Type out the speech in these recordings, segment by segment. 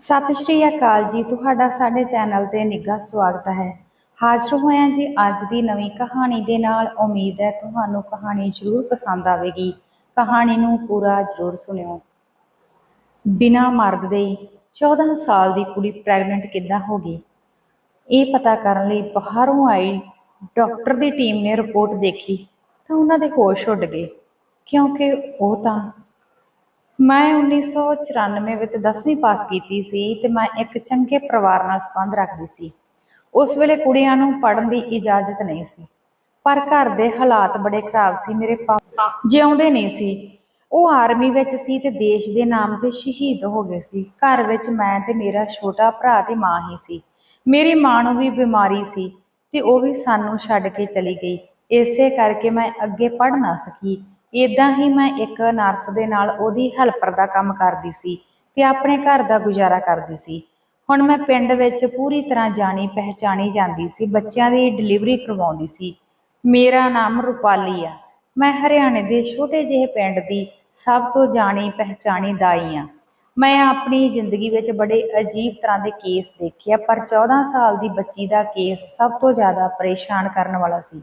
ਸਤਿ ਸ਼੍ਰੀ ਅਕਾਲ ਜੀ, ਤੁਹਾਡਾ ਸਾਡੇ ਚੈਨਲ ਤੇ ਨਿੱਘਾ ਸਵਾਗਤ ਹੈ। ਹਾਜ਼ਰ ਹੋਇਆ ਜੀ ਅੱਜ ਦੀ ਨਵੀਂ ਕਹਾਣੀ ਦੇ ਨਾਲ, ਉਮੀਦ ਹੈ ਤੁਹਾਨੂੰ ਕਹਾਣੀ ਜ਼ਰੂਰ ਪਸੰਦ ਆਵੇਗੀ। ਕਹਾਣੀ ਨੂੰ ਪੂਰਾ ਜ਼ਰੂਰ ਸੁਣਿਓ। ਬਿਨਾਂ ਮਰਦ ਦੇ ਹੀ 14 ਸਾਲ ਦੀ ਕੁੜੀ ਪ੍ਰੈਗਨੈਂਟ ਕਿੱਦਾਂ ਹੋ ਗਈ? ਇਹ ਪਤਾ ਕਰਨ ਲਈ ਬਾਹਰੋਂ ਆਈ ਡਾਕਟਰ ਦੀ ਟੀਮ ਨੇ ਰਿਪੋਰਟ ਦੇਖੀ ਤਾਂ ਉਹਨਾਂ ਦੇ ਹੋਸ਼ ਉੱਡ ਗਏ, ਕਿਉਂਕਿ ਉਹ ਤਾਂ ਮੈਂ 1994 ਵਿੱਚ 10ਵੀਂ ਪਾਸ ਕੀਤੀ ਸੀ ਤੇ ਮੈਂ ਇੱਕ ਚੰਗੇ ਪਰਿਵਾਰ ਨਾਲ ਸੰਬੰਧ ਰੱਖਦੀ ਸੀ। ਉਸ ਵੇਲੇ ਕੁੜੀਆਂ ਨੂੰ ਪੜ੍ਹਨ ਦੀ ਇਜਾਜ਼ਤ ਨਹੀਂ ਸੀ। ਪਰ ਘਰ ਦੇ ਹਾਲਾਤ ਬੜੇ ਖਰਾਬ ਸੀ। ਮੇਰੇ ਪਾਪਾ ਜਿਉਂਦੇ ਨਹੀਂ ਸੀ। ਉਹ ਆਰਮੀ ਵਿੱਚ ਸੀ ਤੇ ਦੇਸ਼ ਦੇ ਨਾਮ ਤੇ ਸ਼ਹੀਦ ਹੋ ਗਏ ਸੀ। ਘਰ ਵਿੱਚ ਮੈਂ ਤੇ ਮੇਰਾ ਛੋਟਾ ਭਰਾ ਤੇ ਮਾਂ ਹੀ ਸੀ। ਮੇਰੀ ਮਾਂ ਨੂੰ ਵੀ ਬਿਮਾਰੀ ਸੀ ਤੇ ਉਹ ਵੀ ਸਾਨੂੰ ਛੱਡ ਕੇ ਚਲੀ ਗਈ। ਇਸੇ ਕਰਕੇ ਮੈਂ ਅੱਗੇ ਪੜ੍ਹ ਨਾ ਸਕੀ। ਇਦਾਂ ਹੀ ਮੈਂ ਇੱਕ ਨਰਸ ਦੇ ਨਾਲ ਉਹਦੀ ਹੈਲਪਰ ਦਾ ਕੰਮ ਕਰਦੀ ਸੀ ਤੇ ਆਪਣੇ ਘਰ ਦਾ ਗੁਜ਼ਾਰਾ ਕਰਦੀ ਸੀ। ਹੁਣ ਮੈਂ ਪਿੰਡ ਵਿੱਚ ਪੂਰੀ ਤਰ੍ਹਾਂ ਜਾਣੀ ਪਹਿਚਾਣੀ ਜਾਂਦੀ ਸੀ, ਬੱਚਿਆਂ ਦੀ ਡਿਲੀਵਰੀ ਕਰਵਾਉਂਦੀ ਸੀ। ਮੇਰਾ ਨਾਮ ਰੁਪਾਲੀ ਆ। ਮੈਂ ਹਰਿਆਣੇ ਦੇ ਛੋਟੇ ਜਿਹੇ ਪਿੰਡ ਦੀ ਸਭ ਤੋਂ ਜਾਣੀ ਪਹਿਚਾਣੀ ਦਾਈ ਆ। ਮੈਂ ਆਪਣੀ ਜ਼ਿੰਦਗੀ ਵਿੱਚ ਬੜੇ ਅਜੀਬ ਤਰ੍ਹਾਂ ਦੇ ਕੇਸ ਦੇਖੇ ਆ, ਪਰ 14 ਸਾਲ ਦੀ ਬੱਚੀ ਦਾ ਕੇਸ ਸਭ ਤੋਂ ਜ਼ਿਆਦਾ ਪਰੇਸ਼ਾਨ ਕਰਨ ਵਾਲਾ ਸੀ।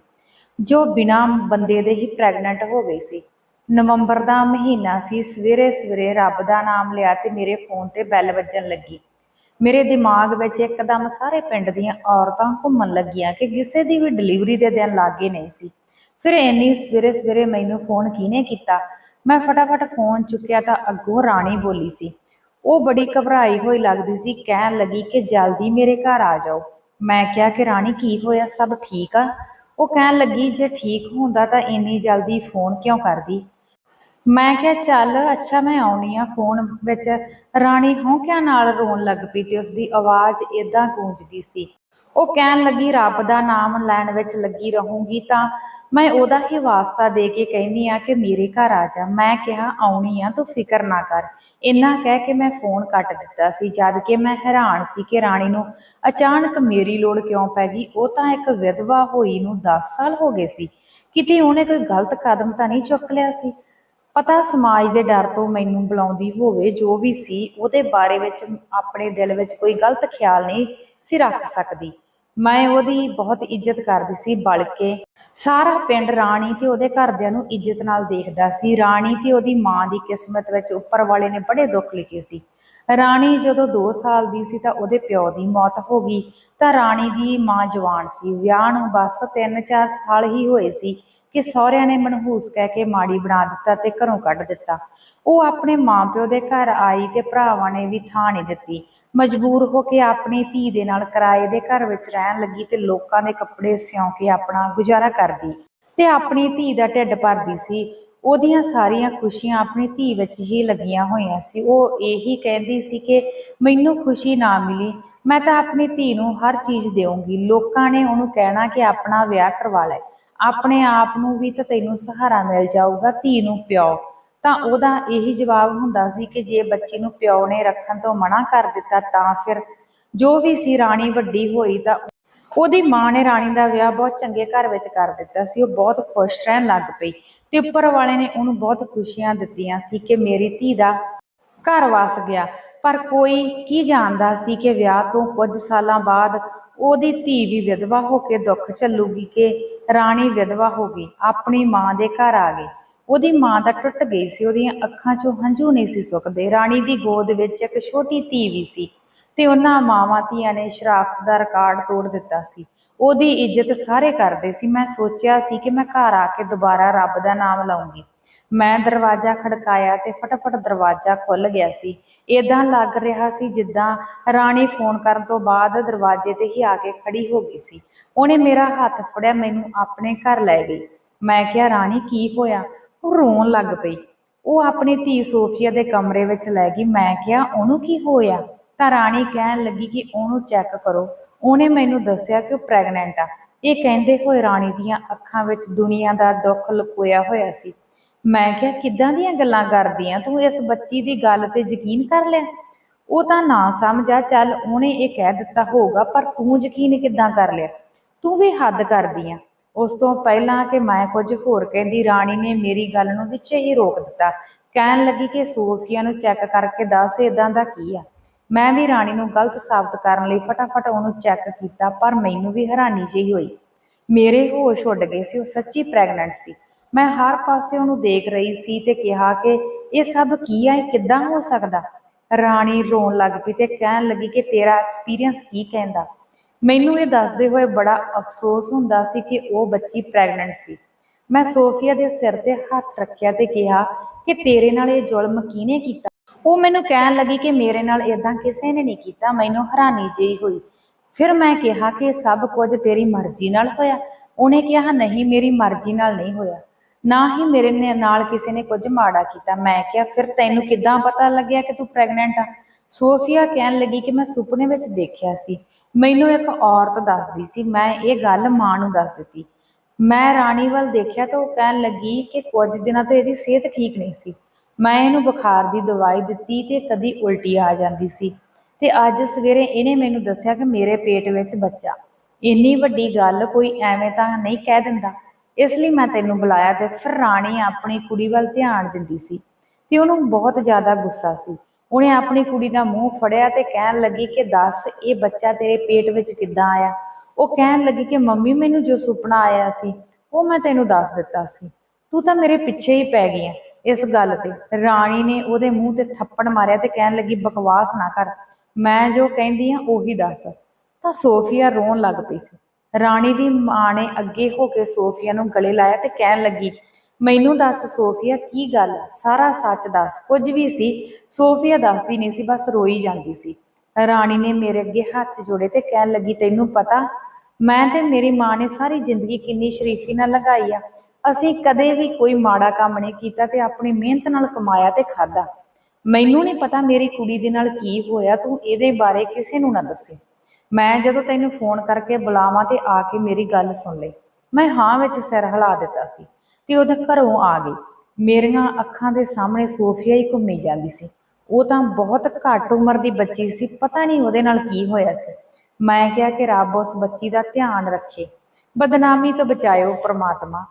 ਜੋ ਬਿਨਾਂ ਬੰਦੇ ਦੇ ਹੀ ਪ੍ਰੈਗਨੈਂਟ ਹੋ ਗਈ ਸੀ। ਨਵੰਬਰ ਦਾ ਮਹੀਨਾ ਸੀ, ਸਵੇਰੇ ਸਵੇਰੇ ਰੱਬ ਦਾ ਨਾਮ ਲਿਆ ਤੇ ਮੇਰੇ ਫੋਨ ਤੇ ਬੈਲ ਵੱਜਣ ਲੱਗੀ। ਮੇਰੇ ਦਿਮਾਗ ਵਿੱਚ ਇੱਕਦਮ ਸਾਰੇ ਪਿੰਡ ਦੀਆਂ ਔਰਤਾਂ ਘੁੰਮਣ ਲੱਗੀਆਂ ਕਿ ਕਿਸੇ ਦੀ ਵੀ ਡਿਲੀਵਰੀ ਦੇ ਦਿਨ ਲਾਗੇ ਨਹੀਂ ਸੀ। ਫਿਰ ਇੰਨੀ ਸਵੇਰੇ ਸਵੇਰੇ ਮੈਨੂੰ ਫੋਨ ਕਿਹਨੇ ਕੀਤਾ? ਮੈਂ ਫਟਾਫਟ ਫੋਨ ਚੁੱਕਿਆ ਤਾਂ ਅੱਗੋਂ ਰਾਣੀ ਬੋਲੀ ਸੀ। ਉਹ ਬੜੀ ਘਬਰਾਈ ਹੋਈ ਲੱਗਦੀ ਸੀ, ਕਹਿਣ ਲੱਗੀ ਕਿ ਜਲਦੀ ਮੇਰੇ ਘਰ ਆ ਜਾਓ। ਮੈਂ ਕਿਹਾ ਕਿ ਰਾਣੀ ਕੀ ਹੋਇਆ, ਸਭ ਠੀਕ ਆ? ਉਹ ਕਹਿਣ ਲੱਗੀ, ਜੇ ਠੀਕ ਹੁੰਦਾ ਤਾਂ ਇੰਨੀ ਜਲਦੀ ਫੋਨ ਕਿਉਂ ਕਰਦੀ? ਮੈਂ ਕਿਹਾ, ਚੱਲ, ਅੱਛਾ, ਮੈਂ ਆਉਣੀ ਆ ਫੋਨ ਵਿੱਚ। ਰਾਣੀ ਹੌਂਕਿਆਂ ਨਾਲ ਰੋਣ ਲੱਗ ਪਈ ਤੇ ਉਸਦੀ ਆਵਾਜ਼ ਏਦਾਂ ਗੂੰਜਦੀ ਸੀ। ਉਹ ਕਹਿਣ ਲੱਗੀ, ਰੱਬ ਦਾ ਨਾਮ ਲੈਣ ਵਿੱਚ ਲੱਗੀ ਰਹੂੰਗੀ ਤਾਂ ਮੈਂ ਉਹਦਾ ਹੀ ਵਾਸਤਾ ਦੇ ਕੇ ਕਹਿੰਦੀ ਆ ਕਿ ਮੇਰੇ ਘਰ ਆ ਜਾ। ਮੈਂ ਕਿਹਾ, ਆਉਣੀ ਆ, ਤੂੰ ਫਿਕਰ ਨਾ ਕਰ। ਇੰਨਾ ਕਹਿ ਕੇ ਮੈਂ ਫੋਨ ਕੱਟ ਦਿੱਤਾ ਸੀ, ਜਦ ਕਿ ਮੈਂ ਹੈਰਾਨ ਸੀ ਕਿ ਰਾਣੀ ਨੂੰ ਅਚਾਨਕ ਮੇਰੀ ਲੋੜ ਕਿਉਂ ਪੈ ਗਈ, ਉਹ ਤਾਂ ਇੱਕ ਵਿਧਵਾ ਹੋਈ ਨੂੰ 10 ਸਾਲ ਹੋ ਗਏ ਸੀ। ਕਿਤੇ ਉਹਨੇ ਕੋਈ ਗਲਤ ਕਦਮ ਤਾਂ ਨਹੀਂ ਚੁੱਕ ਲਿਆ ਸੀ? ਪਤਾ ਸਮਾਜ ਦੇ ਡਰ ਤੋਂ ਮੈਨੂੰ ਬੁਲਾਉਂਦੀ ਹੋਵੇ, ਜੋ ਵੀ ਸੀ, ਉਹਦੇ ਬਾਰੇ ਵਿੱਚ ਆਪਣੇ ਦਿਲ ਵਿੱਚ ਕੋਈ ਗਲਤ ਖਿਆਲ ਨਹੀਂ ਸੀ ਰੱਖ ਸਕਦੀ। ਮੈਂ ਉਹਦੀ ਬਹੁਤ ਇੱਜ਼ਤ ਕਰਦੀ ਸੀ ਬਲਕਿ ਸਾਰਾ ਪਿੰਡ ਰਾਣੀ ਤੇ ਉਹਦੇ ਘਰਦਿਆਂ ਨੂੰ ਇੱਜ਼ਤ ਨਾਲ ਦੇਖਦਾ ਸੀ। ਰਾਣੀ ਤੇ ਉਹਦੀ ਮਾਂ ਦੀ ਕਿਸਮਤ ਵਿੱਚ ਉੱਪਰ ਵਾਲੇ ਨੇ ਬੜੇ ਦੁੱਖ ਲਿਖੇ ਸੀ। ਰਾਣੀ ਜਦੋਂ 2 ਸਾਲ ਦੀ ਸੀ ਤਾਂ ਉਹਦੇ ਪਿਓ ਦੀ ਮੌਤ ਹੋ ਗਈ। ਤਾਂ ਰਾਣੀ ਦੀ ਮਾਂ ਜਵਾਨ ਸੀ। ਵਿਆਹ ਨੂੰ ਬਸ 3-4 ਸਾਲ ਹੀ ਹੋਏ ਸੀ ਕਿ ਸਹੁਰਿਆਂ ਨੇ ਮਨਹੂਸ ਕਹਿ ਕੇ ਮਾੜੀ ਬਣਾ ਦਿੱਤਾ ਤੇ ਘਰੋਂ ਕੱਢ ਦਿੱਤਾ। ਉਹ ਆਪਣੇ ਮਾਂ ਪਿਓ ਦੇ ਘਰ ਆਈ ਤੇ ਭਰਾਵਾਂ ਨੇ ਵੀ ਥਾਂ ਨਹੀਂ ਦਿੱਤੀ। ਮਜਬੂਰ ਹੋ ਕੇ ਆਪਣੀ ਧੀ ਦੇ ਨਾਲ ਕਿਰਾਏ ਦੇ ਘਰ ਵਿੱਚ ਰਹਿਣ ਲੱਗੀ ਤੇ ਲੋਕਾਂ ਦੇ ਕੱਪੜੇ ਸਿਉਂ ਕੇ ਆਪਣਾ ਗੁਜ਼ਾਰਾ ਕਰਦੀ ਤੇ ਆਪਣੀ ਧੀ ਦਾ ਢਿੱਡ ਭਰਦੀ ਸੀ। ਉਹਦੀਆਂ ਸਾਰੀਆਂ ਖੁਸ਼ੀਆਂ ਆਪਣੀ ਧੀ ਵਿੱਚ ਹੀ ਲੱਗੀਆਂ ਹੋਈਆਂ ਸੀ। ਉਹ ਇਹੀ ਕਹਿੰਦੀ ਸੀ ਕਿ ਮੈਨੂੰ ਖੁਸ਼ੀ ਨਾ ਮਿਲੀ, ਮੈਂ ਤਾਂ ਆਪਣੀ ਧੀ ਨੂੰ ਹਰ ਚੀਜ਼ ਦੇਵਾਂਗੀ ਲੋਕਾਂ ਨੇ ਉਹਨੂੰ ਕਹਿਣਾ ਕਿ ਆਪਣਾ ਵਿਆਹ ਕਰਵਾ ਲੈ। ਆਪਣੇ ਆਪ ਨੂੰ ਵੀ ਤਾਂ ਤੈਨੂੰ ਸਹਾਰਾ ਮਿਲ ਜਾਊਗਾ, ਧੀ ਨੂੰ ਪਿਓ ਤਾਂ ਉਹਦਾ ਇਹੀ ਜਵਾਬ ਹੁੰਦਾ ਸੀ ਕਿ ਜੇ ਬੱਚੀ ਨੂੰ ਪਿਓ ਨੇ ਰੱਖਣ ਤੋਂ ਮਨਾ ਕਰ ਦਿੱਤਾ ਤਾਂ ਫਿਰ ਜੋ ਵੀ ਸੀ ਰਾਣੀ ਵੱਡੀ ਹੋਈ ਤਾਂ ਉਹਦੀ ਮਾਂ ਨੇ ਰਾਣੀ ਦਾ ਵਿਆਹ ਬਹੁਤ ਚੰਗੇ ਘਰ ਵਿੱਚ ਕਰ ਦਿੱਤਾ ਸੀ, ਉਹ ਬਹੁਤ ਖੁਸ਼ ਰਹਿਣ ਲੱਗ ਪਈ ਤੇ ਉੱਪਰ ਵਾਲੇ ਨੇ ਉਹਨੂੰ ਬਹੁਤ ਖੁਸ਼ੀਆਂ ਦਿੱਤੀਆਂ ਸੀ ਕਿ ਮੇਰੀ ਧੀ ਦਾ ਘਰ ਵਸ ਗਿਆ। ਪਰ ਕੋਈ ਕੀ ਜਾਣਦਾ ਸੀ ਕਿ ਵਿਆਹ ਤੋਂ ਕੁਝ ਸਾਲਾਂ ਬਾਅਦ ਉਹਦੀ ਧੀ ਵੀ ਵਿਧਵਾ ਹੋ ਕੇ ਦੁੱਖ ਝੱਲੂਗੀ ਕਿ ਰਾਣੀ ਵਿਧਵਾ ਹੋ ਗਈ, ਆਪਣੀ ਮਾਂ ਦੇ ਘਰ ਆ ਗਈ। ਉਹਦੀ ਮਾਂ ਤਾਂ ਟੁੱਟ ਗਈ ਸੀ, ਉਹਦੀਆਂ ਅੱਖਾਂ 'ਚੋਂ ਹੰਝੂ ਨਹੀਂ ਸੀ ਸੁੱਕਦੇ। ਰਾਣੀ ਦੀ ਗੋਦ ਵਿੱਚ ਇੱਕ ਛੋਟੀ ਧੀ ਵੀ ਸੀ ਤੇ ਉਹਨਾਂ ਮਾਵਾਂ ਧੀਆਂ ਨੇ ਸ਼ਰਾਫਤ ਦਾ ਰਿਕਾਰਡ ਤੋੜ ਦਿੱਤਾ ਸੀ। ਉਹਦੀ ਇੱਜ਼ਤ ਸਾਰੇ ਕਰਦੇ ਸੀ। ਮੈਂ ਸੋਚਿਆ ਸੀ ਕਿ ਮੈਂ ਘਰ ਆ ਕੇ ਦੁਬਾਰਾ ਰੱਬ ਦਾ ਨਾਮ ਲਾਉਂਗੀ। ਮੈਂ ਦਰਵਾਜ਼ਾ ਖੜਕਾਇਆ ਤੇ ਫਟਾਫਟ ਦਰਵਾਜ਼ਾ ਖੁੱਲ ਗਿਆ ਸੀ। ਇਦਾਂ ਲੱਗ ਰਿਹਾ ਸੀ ਜਿੱਦਾਂ ਰਾਣੀ ਫੋਨ ਕਰਨ ਤੋਂ ਬਾਅਦ ਦਰਵਾਜ਼ੇ ਤੇ ਹੀ ਆ ਕੇ ਖੜੀ ਹੋ ਗਈ ਸੀ। ਉਹਨੇ ਮੇਰਾ ਹੱਥ ਫੜਿਆ, ਮੈਨੂੰ ਆਪਣੇ ਘਰ ਲੈ ਗਈ। ਮੈਂ ਕਿਹਾ, ਰਾਣੀ, ਕੀ ਹੋਇਆ? ਉਹ ਰੋਣ ਲੱਗ ਪਈ। ਉਹ ਆਪਣੀ ਧੀ ਸੋਫੀਆ ਦੇ ਕਮਰੇ ਵਿੱਚ ਲੈ ਗਈ। ਮੈਂ ਕਿਹਾ, ਉਹਨੂੰ ਕੀ ਹੋਇਆ? ਤਾਂ ਰਾਣੀ ਕਹਿਣ ਲੱਗੀ ਕਿ ਉਹਨੂੰ ਚੈੱਕ ਕਰੋ। ਉਹਨੇ ਮੈਨੂੰ ਦੱਸਿਆ ਕਿ ਉਹ ਪ੍ਰੈਗਨੈਂਟ ਆ। ਇਹ ਕਹਿੰਦੇ ਹੋਏ ਰਾਣੀ ਦੀਆਂ ਅੱਖਾਂ ਵਿੱਚ ਦੁਨੀਆ ਦਾ ਦੁੱਖ ਲੁਕੋਇਆ ਹੋਇਆ ਸੀ। ਮੈਂ ਕਿਹਾ, ਕਿੱਦਾਂ ਦੀਆਂ ਗੱਲਾਂ ਕਰਦੀ ਆ? ਤੂੰ ਇਸ ਬੱਚੀ ਦੀ ਗੱਲ ਤੇ ਯਕੀਨ ਕਰ ਲਿਆ ਉਹ ਤਾਂ ਨਾ ਸਮਝਾ ਚੱਲ ਉਹਨੇ ਇਹ ਕਹਿ ਦਿੱਤਾ ਹੋਊਗਾ, ਪਰ ਤੂੰ ਯਕੀਨ ਕਿੱਦਾਂ ਕਰ ਲਿਆ? ਤੂੰ ਵੀ ਹੱਦ ਕਰਦੀ ਆ। ਉਸ ਤੋਂ ਪਹਿਲਾਂ ਕਿ ਮੈਂ ਕੁਝ ਹੋਰ ਕਹਿੰਦੀ, ਰਾਣੀ ਨੇ ਮੇਰੀ ਗੱਲ ਨੂੰ ਵਿੱਚ ਹੀ ਰੋਕ ਦਿੱਤਾ। ਕਹਿਣ ਲੱਗੀ ਕਿ ਸੋਫੀਆ ਨੂੰ ਚੈੱਕ ਕਰਕੇ ਦੱਸ ਇਦਾਂ ਦਾ ਕੀ ਆ? ਮੈਂ ਵੀ ਰਾਣੀ ਨੂੰ ਗਲਤ ਸਾਬਤ ਕਰਨ ਲਈ ਫਟਾਫਟ ਉਹਨੂੰ ਚੈੱਕ ਕੀਤਾ, ਪਰ ਮੈਨੂੰ ਵੀ ਹੈਰਾਨੀ ਜਿਹੀ ਹੋਈ। ਮੇਰੇ ਹੋਸ਼ ਉੱਡ ਗਏ ਸੀ, ਉਹ ਸੱਚੀ ਪ੍ਰੈਗਨੈਂਟ ਸੀ। ਮੈਂ ਹਰ ਪਾਸੇ ਉਹਨੂੰ ਦੇਖ ਰਹੀ ਸੀ ਤੇ ਕਿਹਾ ਕਿ ਇਹ ਸਭ ਕੀ ਆ, ਇਹ ਕਿੱਦਾਂ ਹੋ ਸਕਦਾ? ਰਾਣੀ ਰੋਣ ਲੱਗ ਪਈ ਤੇ ਕਹਿਣ ਲੱਗੀ ਕਿ ਤੇਰਾ ਐਕਸਪੀਰੀਅੰਸ ਕੀ ਕਹਿੰਦਾ? ਮੈਨੂੰ ਇਹ ਦੱਸਦੇ ਹੋਏ ਬੜਾ ਅਫਸੋਸ ਹੁੰਦਾ ਸੀ ਕਿ ਉਹ ਬੱਚੀ ਪ੍ਰੈਗਨੈਂਟ ਸੀ। ਮੈਂ ਸੋਫੀਆ ਦੇ ਸਿਰ ਤੇ ਹੱਥ ਰੱਖਿਆ ਤੇ ਕਿਹਾ ਕਿ ਤੇਰੇ ਨਾਲ ਇਹ ਜ਼ੁਲਮ ਕਿਹਨੇ ਕੀਤਾ? ਉਹ ਮੈਨੂੰ ਕਹਿਣ ਲੱਗੀ ਕਿ ਮੇਰੇ ਨਾਲ ਇਦਾਂ ਕਿਸੇ ਨੇ ਨਹੀਂ ਕੀਤਾ ਮੈਨੂੰ ਹੈਰਾਨੀ ਜਿਹੀ ਹੋਈ। ਫਿਰ ਮੈਂ ਕਿਹਾ ਕਿ ਸਭ ਕੁਝ ਤੇਰੀ ਮਰਜ਼ੀ ਨਾਲ ਹੋਇਆ। ਉਹਨੇ ਕਿਹਾ ਨਹੀਂ ਮੇਰੀ ਮਰਜ਼ੀ ਨਾਲ ਨਹੀਂ ਹੋਇਆ। ਨਾ ਹੀ ਮੇਰੇ ਨਾਲ ਕਿਸੇ ਨੇ ਕੁਝ ਮਾੜਾ ਕੀਤਾ। ਮੈਂ ਕਿਹਾ ਫਿਰ ਤੈਨੂੰ ਕਿੱਦਾਂ ਪਤਾ ਲੱਗਿਆ ਕਿ ਤੂੰ ਪ੍ਰੈਗਨੈਂਟ ਆ? ਸੋਫੀਆ ਕਹਿਣ ਲੱਗੀ ਕਿ ਮੈਂ ਸੁਪਨੇ ਵਿੱਚ ਦੇਖਿਆ ਸੀ। ਮੈਨੂੰ ਇੱਕ ਔਰਤ ਦੱਸਦੀ ਸੀ, ਮੈਂ ਇਹ ਗੱਲ ਮਾਂ ਨੂੰ ਦੱਸ ਦਿੱਤੀ। ਮੈਂ ਰਾਣੀ ਵੱਲ ਦੇਖਿਆ ਤਾਂ ਉਹ ਕਹਿਣ ਲੱਗੀ ਕਿ ਕੁਝ ਦਿਨਾਂ ਤੋਂ ਇਹਦੀ ਸਿਹਤ ਠੀਕ ਨਹੀਂ ਸੀ। ਮੈਂ ਇਹਨੂੰ ਬੁਖਾਰ ਦੀ ਦਵਾਈ ਦਿੱਤੀ ਤੇ ਕਦੀ ਉਲਟੀ ਆ ਜਾਂਦੀ ਸੀ। ਤੇ ਅੱਜ ਸਵੇਰੇ ਇਹਨੇ ਮੈਨੂੰ ਦੱਸਿਆ ਕਿ ਮੇਰੇ ਪੇਟ ਵਿੱਚ ਬੱਚਾ। ਇੰਨੀ ਵੱਡੀ ਗੱਲ ਕੋਈ ਐਵੇਂ ਤਾਂ ਨਹੀਂ ਕਹਿ ਦਿੰਦਾ। ਇਸ ਲਈ ਮੈਂ ਤੈਨੂੰ ਬੁਲਾਇਆ ਤੇ ਫਿਰ ਰਾਣੀ ਆਪਣੀ ਕੁੜੀ ਵੱਲ ਧਿਆਨ ਦਿੰਦੀ ਸੀ। ਤੇ ਉਹਨੂੰ ਬਹੁਤ ਜ਼ਿਆਦਾ ਗੁੱਸਾ ਸੀ। ਉਹਨੇ ਆਪਣੀ ਕੁੜੀ ਦਾ ਮੂੰਹ ਫੜਿਆ ਤੇ ਕਹਿਣ ਲੱਗੀ ਕਿ ਦੱਸ, ਇਹ ਬੱਚਾ ਤੇਰੇ ਪੇਟ ਵਿੱਚ ਕਿੱਦਾਂ ਆਇਆ? ਉਹ ਕਹਿਣ ਲੱਗੀ ਕਿ ਮੰਮੀ ਮੈਨੂੰ ਜੋ ਸੁਪਨਾ ਆਇਆ ਸੀ, ਉਹ ਮੈਂ ਤੈਨੂੰ ਦੱਸ ਦਿੱਤਾ ਸੀ। ਤੂੰ ਤਾਂ ਮੇਰੇ ਪਿੱਛੇ ਹੀ ਪੈ ਗਈ ਐ ਇਸ ਗੱਲ ਤੇ। ਰਾਣੀ ਨੇ ਉਹਦੇ ਮੂੰਹ ਤੇ ਥੱਪੜ ਮਾਰਿਆ ਤੇ ਕਹਿਣ ਲੱਗੀ, ਬਕਵਾਸ ਨਾ ਕਰ। ਮੈਂ ਜੋ ਕਹਿੰਦੀ ਆ, ਉਹੀ ਦੱਸ। ਤਾਂ ਸੋਫੀਆ ਰੋਣ ਲੱਗ ਪਈ ਸੀ। ਰਾਣੀ ਦੀ ਮਾਂ ਨੇ ਅੱਗੇ ਹੋ ਕੇ ਸੋਫੀਆ ਨੂੰ ਗਲੇ ਲਾਇਆ ਤੇ ਕਹਿਣ ਲੱਗੀ ਮੈਨੂੰ ਦੱਸ ਸੋਫੀਆ, ਕੀ ਗੱਲ? ਆ? ਸਾਰਾ ਸੱਚ ਦੱਸ। ਕੁਝ ਵੀ ਸੀ, ਸੋਫੀਆ ਦੱਸਦੀ ਨਹੀਂ ਸੀ, ਬਸ ਰੋਈ ਜਾਂਦੀ ਸੀ। ਰਾਣੀ ਨੇ ਮੇਰੇ ਅੱਗੇ ਹੱਥ ਜੋੜੇ ਤੇ ਕਹਿਣ ਲੱਗੀ, ਤੈਨੂੰ ਪਤਾ, ਮੈਂ ਤੇ ਮੇਰੀ ਮਾਂ ਨੇ ਸਾਰੀ ਜ਼ਿੰਦਗੀ ਕਿੰਨੀ ਸ਼ਰੀਫੀ ਨਾਲ ਲਗਾਈ ਆ। ਅਸੀਂ ਕਦੇ ਵੀ ਕੋਈ ਮਾੜਾ ਕੰਮ ਨਹੀਂ ਕੀਤਾ ਤੇ ਆਪਣੀ ਮਿਹਨਤ ਨਾਲ ਕਮਾਇਆ ਤੇ ਖਾਦਾ ਮੈਨੂੰ ਨਹੀਂ ਪਤਾ ਮੇਰੀ ਕੁੜੀ ਦੇ ਨਾਲ ਕੀ ਹੋਇਆ, ਤੂੰ ਇਹਦੇ ਬਾਰੇ ਕਿਸੇ ਨੂੰ ਨਾ ਦੱਸੇ। ਮੈਂ ਜਦੋਂ ਤੈਨੂੰ ਫੋਨ ਕਰਕੇ ਬੁਲਾਵਾਂ ਤੇ ਆ ਕੇ ਮੇਰੀ ਗੱਲ ਸੁਣ ਲੈ। ਮੈਂ ਹਾਂ ਵਿੱਚ ਸਿਰ ਹਿਲਾ ਦਿੱਤਾ ਸੀ। ਤੇ ਉਹਦੇ ਘਰੋਂ ਆ ਗਈ ਮੇਰੀਆਂ ਅੱਖਾਂ ਦੇ ਸਾਹਮਣੇ ਸੋਫੀਆ ਹੀ ਘੁੰਮੀ ਜਾਂਦੀ ਸੀ। ਉਹ ਤਾਂ ਬਹੁਤ ਘੱਟ ਉਮਰ ਦੀ ਬੱਚੀ ਸੀ, ਪਤਾ ਨਹੀਂ ਉਹਦੇ ਨਾਲ ਕੀ ਹੋਇਆ ਸੀ। ਮੈਂ ਕਿਹਾ ਕਿ ਰੱਬ ਉਸ ਬੱਚੀ ਦਾ ਧਿਆਨ ਰੱਖੇ। ਬਦਨਾਮੀ ਤੋਂ ਬਚਾਇਓ ਪ੍ਰਮਾਤਮਾ।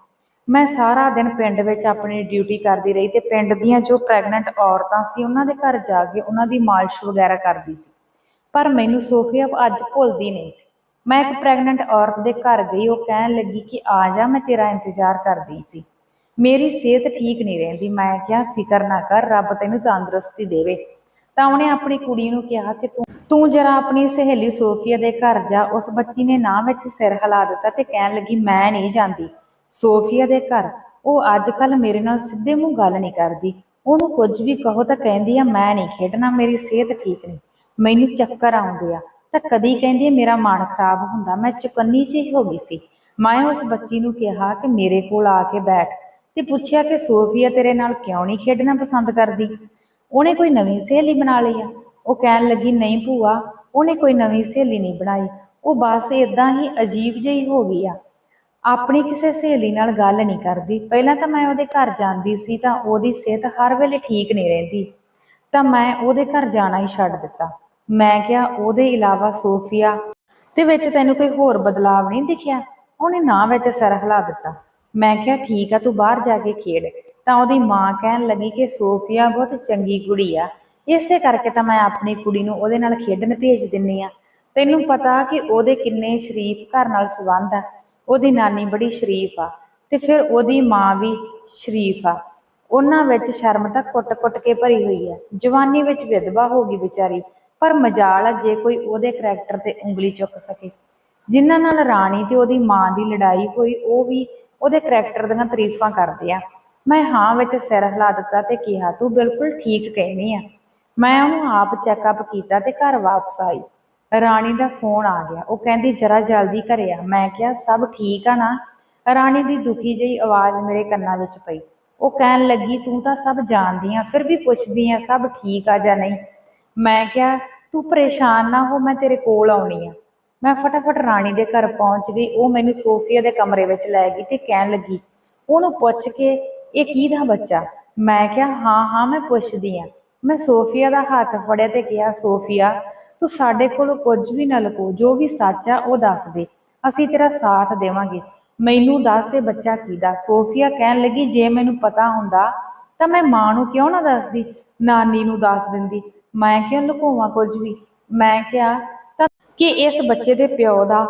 ਮੈਂ ਸਾਰਾ ਦਿਨ ਪਿੰਡ ਵਿੱਚ ਆਪਣੀ ਡਿਊਟੀ ਕਰਦੀ ਰਹੀ ਤੇ ਪਿੰਡ ਦੀਆਂ ਜੋ ਪ੍ਰੈਗਨੈਂਟ ਔਰਤਾਂ ਸੀ, ਉਹਨਾਂ ਦੇ ਘਰ ਜਾ ਕੇ ਉਹਨਾਂ ਦੀ ਮਾਲਿਸ਼ ਵਗੈਰਾ ਕਰਦੀ ਸੀ। ਪਰ ਮੈਨੂੰ ਸੋਫੀਆ ਅੱਜ ਭੁੱਲਦੀ ਨਹੀਂ ਸੀ। ਮੈਂ ਇੱਕ ਪ੍ਰੈਗਨੈਂਟ ਔਰਤ ਦੇ ਘਰ ਗਈ, ਉਹ ਕਹਿਣ ਲੱਗੀ ਕਿ ਆ ਜਾ, ਮੈਂ ਤੇਰਾ ਇੰਤਜ਼ਾਰ ਕਰਦੀ ਸੀ। ਮੇਰੀ ਸਿਹਤ ਠੀਕ ਨਹੀਂ ਰਹਿੰਦੀ, ਮੈਂ ਕਿਹਾ, ਫਿਕਰ ਨਾ ਕਰ, ਰੱਬ ਤੈਨੂੰ ਤੰਦਰੁਸਤੀ ਦੇਵੇ। ਤਾਂ ਉਹਨੇ ਆਪਣੀ ਕੁੜੀ ਨੂੰ ਕਿਹਾ ਕਿ ਤੂੰ ਤੂੰ ਜਰਾ ਆਪਣੀ ਸਹੇਲੀ ਸੋਫੀਆ ਦੇ ਘਰ ਜਾ, ਉਸ ਬੱਚੀ ਨੇ ਨਾ ਵਿੱਚ ਸਿਰ ਹਿਲਾ ਦਿੱਤਾ ਤੇ ਕਹਿਣ ਲੱਗੀ, ਮੈਂ ਨਹੀਂ ਜਾਂਦੀ ਸੋਫੀਆ ਦੇ ਘਰ। ਉਹ ਅੱਜ ਕੱਲ ਮੇਰੇ ਨਾਲ ਸਿੱਧੇ ਮੂੰਹ ਗੱਲ ਨਹੀਂ ਕਰਦੀ। ਉਹਨੂੰ ਕੁਝ ਵੀ ਕਹੋ ਤਾਂ ਕਹਿੰਦੀ ਆ, ਮੈਂ ਨਹੀਂ ਖੇਡਣਾ, ਮੇਰੀ ਸਿਹਤ ਠੀਕ ਨਹੀਂ। ਮੈਨੂੰ ਚੱਕਰ ਆਉਂਦੇ ਆ। ਤਾਂ ਕਦੀ ਕਹਿੰਦੀ ਮੇਰਾ ਮਨ ਖਰਾਬ ਹੁੰਦਾ। ਮੈਂ ਚੁਕੰਨੀ ਜਿਹੀ ਹੋ ਗਈ ਸੀ। ਮੈਂ ਉਸ ਬੱਚੀ ਨੂੰ ਕਿਹਾ ਕਿ ਮੇਰੇ ਕੋਲ ਆ ਕੇ ਬੈਠ ਤੇ ਪੁੱਛਿਆ ਕਿ, ਸੋਫੀਆ, ਤੇਰੇ ਨਾਲ ਕਿਉਂ ਨਹੀਂ ਖੇਡਣਾ ਪਸੰਦ ਕਰਦੀ? ਉਹਨੇ ਕੋਈ ਨਵੀਂ ਸਹੇਲੀ ਬਣਾ ਲਈ ਆ। ਉਹ ਕਹਿਣ ਲੱਗੀ, ਨਹੀਂ ਭੂਆ, ਉਹਨੇ ਕੋਈ ਨਵੀਂ ਸਹੇਲੀ ਨਹੀਂ ਬਣਾਈ। ਉਹ ਬਸ ਇਦਾਂ ਹੀ ਅਜੀਬ ਜਿਹੀ ਹੋ ਗਈ ਆ। ਆਪਣੀ ਕਿਸੇ ਸਹੇਲੀ ਨਾਲ ਗੱਲ ਨਹੀਂ ਕਰਦੀ। ਪਹਿਲਾਂ ਤਾਂ ਮੈਂ ਉਹਦੇ ਘਰ ਜਾਂਦੀ ਸੀ ਤਾਂ ਉਹਦੀ ਸਿਹਤ ਹਰ ਵੇਲੇ ਠੀਕ ਨਹੀਂ ਰਹਿੰਦੀ। ਤਾਂ ਮੈਂ ਉਹਦੇ ਘਰ ਜਾਣਾ ਹੀ ਛੱਡ ਦਿੱਤਾ। ਮੈਂ ਕਿਹਾ, ਉਹਦੇ ਇਲਾਵਾ ਸੋਫੀਆ। ਤੇ ਵਿੱਚ ਤੈਨੂੰ ਕੋਈ ਹੋਰ ਬਦਲਾਵ ਨਹੀਂ ਦਿਖਿਆ? ਉਹਨੇ ਨਾ ਵਿੱਚ ਸਿਰ ਹਿਲਾ ਦਿੱਤਾ। ਮੈਂ ਕਿਹਾ, ਠੀਕ ਆ, ਤੂੰ ਬਾਹਰ ਜਾ ਕੇ ਖੇਡ। ਤਾਂ ਉਹਦੀ ਮਾਂ ਕਹਿਣ ਲੱਗੀ ਕਿ ਸੋਫੀਆ ਬਹੁਤ ਚੰਗੀ ਕੁੜੀ ਆ। ਇਸੇ ਕਰਕੇ ਤਾਂ ਮੈਂ ਆਪਣੀ ਕੁੜੀ ਨੂੰ ਉਹਦੇ ਨਾਲ ਖੇਡਣ ਭੇਜ ਦਿੰਨੀ ਆ। ਤੈਨੂੰ ਪਤਾ ਕਿ ਉਹਦੇ ਕਿੰਨੇ ਸ਼ਰੀਫ ਘਰ ਨਾਲ ਸੰਬੰਧ ਆ। ਉਹਦੀ ਨਾਨੀ ਬੜੀ ਸ਼ਰੀਫ ਆ ਤੇ ਫਿਰ ਉਹਦੀ ਮਾਂ ਵੀ ਸ਼ਰੀਫ ਆ। ਉਹਨਾਂ ਵਿੱਚ ਸ਼ਰਮ ਤਾਂ ਕੁੱਟ-ਕੁੱਟ ਕੇ ਭਰੀ ਹੋਈ ਆ। ਜਵਾਨੀ ਵਿੱਚ ਵਿਧਵਾ ਹੋ ਗਈ ਵਿਚਾਰੀ। ਪਰ ਮਜਾਲ ਆ ਜੇ ਕੋਈ ਉਹਦੇ ਕਰੈਕਟਰ ਤੇ ਉਂਗਲੀ ਚੁੱਕ ਸਕੇ। ਜਿਨ੍ਹਾਂ ਨਾਲ ਰਾਣੀ ਤੇ ਉਹਦੀ ਮਾਂ ਦੀ ਲੜਾਈ ਹੋਈ, ਉਹ ਵੀ ਉਹਦੇ ਕਰੈਕਟਰ ਦੀਆਂ ਤਾਰੀਫਾਂ ਕਰਦੇ ਆ। ਮੈਂ ਹਾਂ ਵਿੱਚ ਸਿਰ ਹਿਲਾ ਦਿੱਤਾ ਤੇ ਕਿਹਾ, ਤੂੰ ਬਿਲਕੁਲ ਠੀਕ ਕਹਿਨੀ ਆ। ਮੈਂ ਉਹਨੂੰ ਆਪ ਚੈੱਕਅਪ ਕੀਤਾ ਤੇ ਘਰ ਵਾਪਸ ਆਈ। ਰਾਣੀ ਦਾ ਫੋਨ ਆ ਗਿਆ। ਉਹ ਕਹਿੰਦੀ, ਜਰਾ ਜਲਦੀ ਘਰੇ ਆ। ਮੈਂ ਕਿਹਾ, ਸਭ ਠੀਕ ਆ ਨਾ? ਰਾਣੀ ਦੀ ਦੁਖੀ ਜਿਹੀ ਆਵਾਜ਼ ਮੇਰੇ ਕੰਨਾਂ ਵਿੱਚ ਪਈ। ਉਹ ਕਹਿਣ ਲੱਗੀ, ਤੂੰ ਤਾਂ ਸਭ ਜਾਣਦੀ ਆ, ਫਿਰ ਵੀ ਪੁੱਛਦੀ ਆ, ਸਭ ਠੀਕ ਆ ਜਾਂ ਨਹੀਂ? ਮੈਂ ਕਿਹਾ ਤੂੰ ਪਰੇਸ਼ਾਨ ਨਾ ਹੋ ਮੈਂ ਤੇਰੇ ਕੋਲ ਆਉਣੀ ਆ। ਮੈਂ ਫਟਾਫਟ ਰਾਣੀ ਦੇ ਘਰ ਪਹੁੰਚ ਗਈ। ਉਹ ਮੈਨੂੰ ਸੋਫੀਆ ਦੇ ਕਮਰੇ ਵਿੱਚ ਲੈ ਗਈ ਤੇ ਕਹਿਣ ਲੱਗੀ ਉਹਨੂੰ ਪੁੱਛ ਕੇ ਇਹ ਕਿਹਦਾ ਬੱਚਾ? ਮੈਂ ਕਿਹਾ ਹਾਂ ਹਾਂ ਮੈਂ ਪੁੱਛਦੀ ਆ। ਮੈਂ ਸੋਫੀਆ ਦਾ ਹੱਥ ਫੜਿਆ ਤੇ ਕਿਹਾ ਸੋਫੀਆ ਤੂੰ ਸਾਡੇ ਕੋਲੋਂ ਕੁਝ ਵੀ ਨਾ ਲੁਕੋ ਜੋ ਵੀ ਸੱਚ ਆ ਉਹ ਦੱਸ ਦੇ। ਅਸੀਂ ਤੇਰਾ ਸਾਥ ਦੇਵਾਂਗੇ। ਮੈਨੂੰ ਦੱਸ ਇਹ ਬੱਚਾ ਕਿਹਦਾ ਸੋਫੀਆ ਕਹਿਣ ਲੱਗੀ ਜੇ ਮੈਨੂੰ ਪਤਾ ਹੁੰਦਾ ਤਾਂ ਮੈਂ ਮਾਂ ਨੂੰ ਕਿਉਂ ਨਾ ਦੱਸਦੀ? ਨਾਨੀ ਨੂੰ ਦੱਸ ਦਿੰਦੀ। ਮੈਂ ਕਿਉਂ ਲੁਕੋਵਾਂ ਕੁਝ ਵੀ। ਮੈਂ ਕਿਹਾ, ਤਾਂ ਕਿ ਇਸ ਬੱਚੇ ਦੇ ਪਿਓ ਦਾ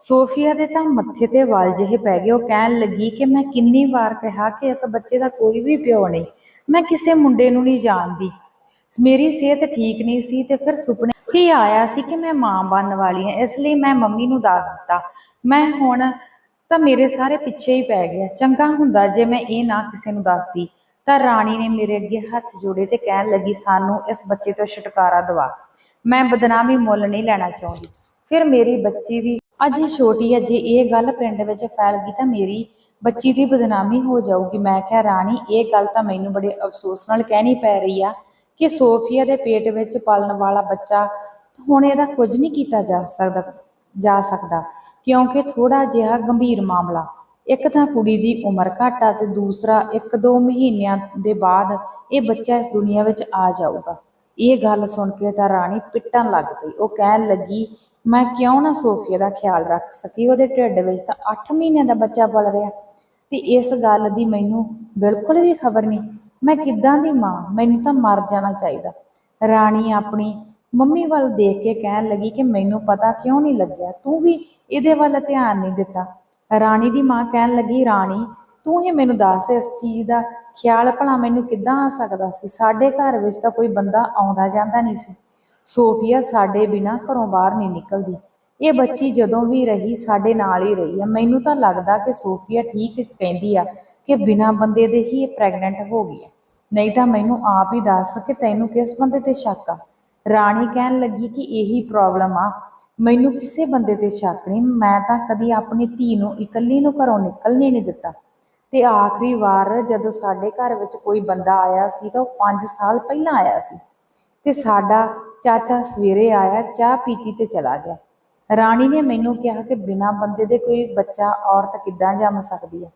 ਸੋਫੀਆ ਦੇ ਤਾਂ ਮੱਥੇ ਤੇ ਵਾਲ ਜਿਹੇ ਪੈ ਗਏ। ਉਹ ਕਹਿਣ ਲੱਗੀ ਕਿ ਮੈਂ ਕਿੰਨੀ ਵਾਰ ਕਿਹਾ ਕਿ ਇਸ ਬੱਚੇ ਦਾ ਕੋਈ ਵੀ ਪਿਓ ਨਹੀਂ। ਮੈਂ ਕਿਸੇ ਮੁੰਡੇ ਨੂੰ ਨਹੀਂ ਜਾਣਦੀ। ਮੇਰੀ ਸਿਹਤ ਠੀਕ ਨਹੀਂ ਸੀ ਤੇ ਫਿਰ ਸੁਪਨੇ ਹੀ ਆਇਆ ਸੀ ਕਿ ਮੈਂ ਮਾਂ ਬਣਨ ਵਾਲੀ ਹਾਂ। ਇਸ ਲਈ ਮੈਂ ਮੰਮੀ ਨੂੰ ਦੱਸ ਦਿੱਤਾ। ਮੈਂ ਹੁਣ ਤਾਂ ਮੇਰੇ ਸਾਰੇ ਪਿੱਛੇ ਹੀ ਪੈ ਗਿਆ। ਚੰਗਾ ਹੁੰਦਾ ਜੇ ਮੈਂ ਇਹ ਨਾ ਕਿਸੇ ਨੂੰ ਦੱਸਦੀ। ਤਾਂ ਰਾਣੀ ਨੇ ਮੇਰੇ ਅੱਗੇ ਹੱਥ ਜੋੜੇ ਤੇ ਕਹਿਣ ਲੱਗੀ, ਸਾਨੂੰ ਇਸ ਬੱਚੇ ਤੋਂ ਛੁਟਕਾਰਾ ਦਿਵਾ। ਮੈਂ ਬਦਨਾਮੀ ਮੁੱਲ ਨਹੀਂ ਲੈਣਾ ਚਾਹੁੰਦੀ। ਫਿਰ ਮੇਰੀ ਬੱਚੀ ਵੀ ਅਜੇ ਛੋਟੀ ਹੈ ਜੇ ਇਹ ਗੱਲ ਪਿੰਡ ਵਿੱਚ ਫੈਲ ਗਈ ਤਾਂ ਮੇਰੀ ਬੱਚੀ ਦੀ ਬਦਨਾਮੀ ਹੋ ਜਾਊਗੀ। ਮੈਂ ਕਿਹਾ, ਰਾਣੀ, ਇਹ ਗੱਲ ਤਾਂ ਮੈਨੂੰ ਬੜੇ ਅਫਸੋਸ ਨਾਲ ਕਹਿਣੀ ਪੈ ਰਹੀ ਆ ਕਿ ਸੋਫੀਆ ਦੇ ਪੇਟ ਵਿੱਚ ਪਾਲਣ ਵਾਲਾ ਬੱਚਾ ਹੁਣ ਇਹਦਾ ਕੁਝ ਨਹੀਂ ਕੀਤਾ ਜਾ ਸਕਦਾ ਜਾ ਸਕਦਾ, ਕਿਉਂਕਿ ਥੋੜਾ ਜਿਹਾ ਗੰਭੀਰ ਮਾਮਲਾ ਇੱਕ ਤਾਂ ਕੁੜੀ ਦੀ ਉਮਰ ਘੱਟ ਆ ਤੇ ਦੂਸਰਾ ਇੱਕ ਦੋ ਮਹੀਨਿਆਂ ਦੇ ਬਾਅਦ ਇਹ ਬੱਚਾ ਇਸ ਦੁਨੀਆ ਵਿੱਚ ਆ ਜਾਊਗਾ। ਇਹ ਗੱਲ ਸੁਣ ਕੇ ਤਾਂ ਰਾਣੀ ਪਿੱਟਣ ਲੱਗ ਪਈ। ਉਹ ਕਹਿਣ ਲੱਗੀ, ਮੈਂ ਕਿਉਂ ਨਾ ਸੋਫੀਆ ਦਾ ਖਿਆਲ ਰੱਖ ਸਕੀ? ਉਹਦੇ ਢਿੱਡ ਵਿੱਚ ਤਾਂ 8 ਮਹੀਨਿਆਂ ਦਾ ਬੱਚਾ ਪਲ ਰਿਹਾ। ਤੇ ਇਸ ਗੱਲ ਦੀ ਮੈਨੂੰ ਬਿਲਕੁਲ ਵੀ ਖਬਰ ਨਹੀਂ। ਮੈਂ ਕਿੱਦਾਂ ਦੀ ਮਾਂ? ਮੈਨੂੰ ਤਾਂ ਮਰ ਜਾਣਾ ਚਾਹੀਦਾ। ਰਾਣੀ ਆਪਣੀ ਮੰਮੀ ਵੱਲ ਦੇਖ ਕੇ ਕਹਿਣ ਲੱਗੀ ਕਿ ਮੈਨੂੰ ਪਤਾ ਕਿਉਂ ਨਹੀਂ ਲੱਗਿਆ। ਤੂੰ ਵੀ ਇਹਦੇ ਵੱਲ ਧਿਆਨ ਨਹੀਂ ਦਿੱਤਾ। ਰਾਣੀ ਦੀ ਮਾਂ ਕਹਿਣ ਲੱਗੀ, ਰਾਣੀ, ਤੂੰ ਹੀ ਮੈਨੂੰ ਦੱਸ ਇਸ ਚੀਜ਼ ਦਾ ਖਿਆਲ, ਭਲਾ ਮੈਨੂੰ ਕਿੱਦਾਂ ਆ ਸਕਦਾ ਸੀ? ਸਾਡੇ ਘਰ ਵਿੱਚ ਤਾਂ ਕੋਈ ਬੰਦਾ ਆਉਂਦਾ ਜਾਂਦਾ ਨਹੀਂ ਸੀ। ਸੋਫੀਆ ਸਾਡੇ ਬਿਨਾ ਘਰੋਂ ਬਾਹਰ ਨਹੀਂ ਨਿਕਲਦੀ। ਇਹ ਬੱਚੀ ਜਦੋਂ ਵੀ ਰਹੀ, ਸਾਡੇ ਨਾਲ ਹੀ ਰਹੀ ਆ। ਮੈਨੂੰ ਤਾਂ ਲੱਗਦਾ ਕਿ ਸੋਫੀਆ ਠੀਕ ਕਹਿੰਦੀ ਆ ਕਿ ਬਿਨਾ ਬੰਦੇ ਦੇ ਹੀ ਇਹ ਪ੍ਰੈਗਨੈਂਟ ਹੋ ਗਈ ਆ। ਨਹੀਂ ਤਾਂ ਮੈਨੂੰ ਆਪ ਹੀ ਦੱਸ ਕਿ ਤੈਨੂੰ ਕਿਸ ਬੰਦੇ ਤੇ ਸ਼ੱਕ ਆ? ਰਾਣੀ ਕਹਿਣ ਲੱਗੀ ਕਿ ਇਹੀ ਪ੍ਰੋਬਲਮ ਆ। ਮੈਨੂੰ ਕਿਸੇ ਬੰਦੇ ਤੇ ਸ਼ੱਕ ਨਹੀਂ, ਮੈਂ ਤਾਂ ਕਦੀ ਆਪਣੀ ਧੀ ਨੂੰ ਇਕੱਲੀ ਨੂੰ ਘਰੋਂ ਨਿਕਲਣੇ ਨਹੀਂ ਦਿੱਤਾ। ਤੇ ਆਖਰੀ ਵਾਰ ਜਦੋਂ ਸਾਡੇ ਘਰ ਵਿੱਚ ਕੋਈ ਬੰਦਾ ਆਇਆ ਸੀ ਤਾਂ ਉਹ 5 ਸਾਲ ਪਹਿਲਾਂ ਆਇਆ ਸੀ ਤੇ ਸਾਡਾ ਚਾਚਾ ਸਵੇਰੇ ਆਇਆ, ਚਾਹ ਪੀਤੀ ਤੇ ਚਲਾ ਗਿਆ। ਰਾਣੀ ਨੇ ਮੈਨੂੰ ਕਿਹਾ ਕਿ ਬਿਨਾਂ ਬੰਦੇ ਦੇ ਕੋਈ ਬੱਚਾ, ਔਰਤ ਕਿੱਦਾਂ ਜੰਮ ਸਕਦੀ ਹੈ?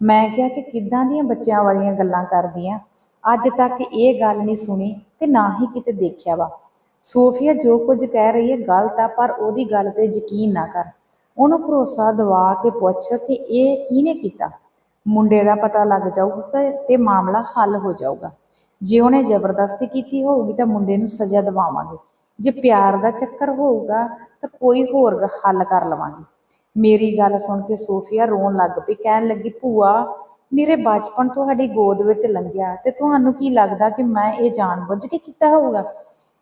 ਮੈਂ ਕਿਹਾ ਕਿ ਕਿੱਦਾਂ ਦੀਆਂ ਬੱਚਿਆਂ ਵਾਲੀਆਂ ਗੱਲਾਂ ਕਰਦੀਆਂ ਅੱਜ ਤੱਕ ਇਹ ਗੱਲ ਨਹੀਂ ਸੁਣੀ ਤੇ ਨਾ ਹੀ ਕਿਤੇ ਦੇਖਿਆ ਵਾ। ਸੋਫੀਆ ਜੋ ਕੁਝ ਕਹਿ ਰਹੀ ਹੈ, ਗਲਤ ਆ, ਪਰ ਉਹਦੀ ਗੱਲ ਤੇ ਯਕੀਨ ਨਾ ਕਰ। ਉਹਨੂੰ ਭਰੋਸਾ ਦਿਵਾ ਕੇ ਪੁੱਛ ਕਿ ਇਹ ਕਿਹਨੇ ਕੀਤਾ? ਮੁੰਡੇ ਦਾ ਪਤਾ ਲੱਗ ਜਾਊਗਾ ਤੇ- ਮਾਮਲਾ ਹੱਲ ਹੋ ਜਾਊਗਾ। ਜੇ ਉਹਨੇ ਜ਼ਬਰਦਸਤੀ ਕੀਤੀ ਹੋਊਗੀ ਤਾਂ ਮੁੰਡੇ ਨੂੰ ਸਜ਼ਾ ਦਿਵਾਵਾਂਗੇ। ਜੇ ਪਿਆਰ ਦਾ ਚੱਕਰ ਹੋਊਗਾ ਤਾਂ ਕੋਈ ਹੋਰ ਹੱਲ ਕਰ ਲਵਾਂਗੇ। ਮੇਰੀ ਗੱਲ ਸੁਣ ਕੇ ਸੋਫੀਆ ਰੋਣ ਲੱਗ ਪਈ, ਕਹਿਣ ਲੱਗੀ, ਭੂਆ, ਮੇਰੇ ਬਚਪਨ ਤੁਹਾਡੀ ਗੋਦ ਵਿੱਚ ਲੰਘਿਆ ਤੇ ਤੁਹਾਨੂੰ ਕੀ ਲੱਗਦਾ ਕਿ ਮੈਂ ਇਹ ਜਾਣਬੁੱਝ ਕੇ ਕੀਤਾ ਹੋਊਗਾ?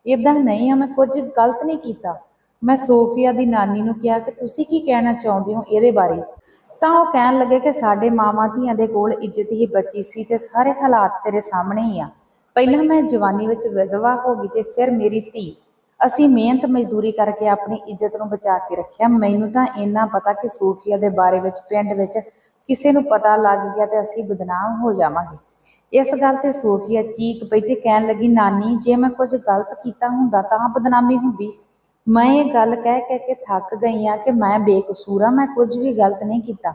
ਇਦਾਂ ਨਹੀਂ ਆ, ਮੈਂ ਕੁਝ ਗਲਤ ਨਹੀਂ ਕੀਤਾ। ਮੈਂ ਸੋਫੀਆ ਦੀ ਨਾਨੀ ਨੂੰ ਕਿਹਾ ਕਿ ਤੁਸੀਂ ਕੀ ਕਹਿਣਾ ਚਾਹੁੰਦੇ ਹੋ ਇਹਦੇ ਬਾਰੇ? ਤਾਂ ਉਹ ਕਹਿਣ ਲੱਗੇ ਕਿ ਸਾਡੇ ਮਾਵਾਂ ਧੀਆਂ ਦੇ ਕੋਲ ਇੱਜ਼ਤ ਹੀ ਬਚੀ ਸੀ ਤੇ ਸਾਰੇ ਹਾਲਾਤ ਤੇਰੇ ਸਾਹਮਣੇ ਹੀ ਆ। ਪਹਿਲਾਂ ਮੈਂ ਜਵਾਨੀ ਵਿੱਚ ਵਿਧਵਾ ਹੋ ਗਈ ਤੇ ਫਿਰ ਮੇਰੀ ਧੀ। ਅਸੀਂ ਮਿਹਨਤ ਮਜ਼ਦੂਰੀ ਕਰਕੇ ਆਪਣੀ ਇੱਜ਼ਤ ਨੂੰ ਬਚਾ ਕੇ ਰੱਖਿਆ। ਮੈਨੂੰ ਤਾਂ ਇੰਨਾ ਪਤਾ ਕਿ ਸੋਫੀਆ ਦੇ ਬਾਰੇ ਵਿੱਚ ਪਿੰਡ ਵਿੱਚ ਕਿਸੇ ਨੂੰ ਪਤਾ ਲੱਗ ਗਿਆ ਤੇ ਅਸੀਂ ਬਦਨਾਮ ਹੋ ਜਾਵਾਂਗੇ। ਇਸ ਗੱਲ ਤੇ ਸੋਫੀਆ ਚੀਕ ਪਈ ਤੇ ਕਹਿਣ ਲੱਗੀ, ਨਾਨੀ, ਜੇ ਮੈਂ ਕੁਝ ਗਲਤ ਕੀਤਾ ਹੁੰਦਾ ਤਾਂ ਬਦਨਾਮੀ ਹੁੰਦੀ। ਮੈਂ ਇਹ ਗੱਲ ਕਹਿ ਕਹਿ ਕੇ ਥੱਕ ਗਈ ਆ ਕਿ ਮੈਂ ਬੇਕਸੂਰ ਆ ਮੈਂ ਕੁਝ ਵੀ ਗਲਤ ਨਹੀਂ ਕੀਤਾ।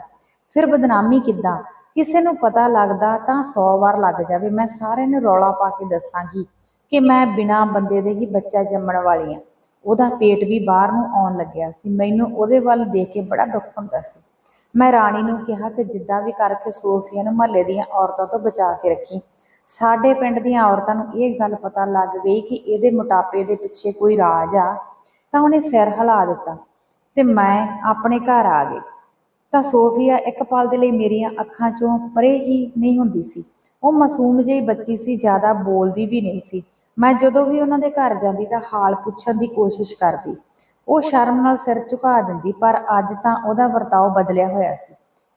ਫਿਰ ਬਦਨਾਮੀ ਕਿੱਦਾਂ? ਕਿਸੇ ਨੂੰ ਪਤਾ ਲੱਗਦਾ ਤਾਂ 100 ਵਾਰ ਲੱਗ ਜਾਵੇ। ਮੈਂ ਸਾਰਿਆਂ ਨੂੰ ਰੌਲਾ ਪਾ ਕੇ ਦੱਸਾਂਗੀ ਕਿ ਮੈਂ ਬਿਨਾਂ ਬੰਦੇ ਦੇ ਹੀ ਬੱਚਾ ਜੰਮਣ ਵਾਲੀ ਆ ਉਹਦਾ ਪੇਟ ਵੀ ਬਾਹਰ ਨੂੰ ਆਉਣ ਲੱਗਿਆ ਸੀ। ਮੈਨੂੰ ਉਹਦੇ ਵੱਲ ਦੇਖ ਕੇ ਬੜਾ ਦੁੱਖ ਹੁੰਦਾ ਸੀ। ਮੈਂ ਰਾਣੀ ਨੂੰ ਕਿਹਾ ਕਿ ਜਿੱਦਾਂ ਵੀ ਕਰਕੇ ਸੋਫੀਆ ਨੂੰ ਮਹੱਲੇ ਦੀਆਂ ਔਰਤਾਂ ਤੋਂ ਬਚਾ ਕੇ ਰੱਖੀ। ਸਾਡੇ ਪਿੰਡ ਦੀਆਂ ਔਰਤਾਂ ਨੂੰ ਇਹ ਗੱਲ ਪਤਾ ਲੱਗ ਗਈ ਕਿ ਇਹਦੇ ਮੋਟਾਪੇ ਦੇ ਪਿੱਛੇ ਕੋਈ ਰਾਜ ਆ, ਤਾਂ ਉਹਨੇ ਸਿਰ ਹਿਲਾ ਦਿੱਤਾ ਤੇ ਮੈਂ ਆਪਣੇ ਘਰ ਆ ਗਈ। ਤਾਂ ਸੋਫੀਆ ਇੱਕ ਪਲ ਦੇ ਲਈ ਮੇਰੀਆਂ ਅੱਖਾਂ ਚੋਂ ਪਰੇ ਹੀ ਨਹੀਂ ਹੁੰਦੀ ਸੀ। ਉਹ ਮਾਸੂਮ ਜਿਹੀ ਬੱਚੀ ਸੀ, ਜ਼ਿਆਦਾ ਬੋਲਦੀ ਵੀ ਨਹੀਂ ਸੀ। ਮੈਂ ਜਦੋਂ ਵੀ ਉਹਨਾਂ ਦੇ ਘਰ ਜਾਂਦੀ ਤਾਂ ਹਾਲ ਪੁੱਛਣ ਦੀ ਕੋਸ਼ਿਸ਼ ਕਰਦੀ। ਉਹ ਸ਼ਰਮ ਨਾਲ ਸਿਰ ਝੁਕਾ ਦਿੰਦੀ, ਪਰ ਅੱਜ ਤਾਂ ਉਹਦਾ ਵਰਤਾਓ ਬਦਲਿਆ ਹੋਇਆ ਸੀ।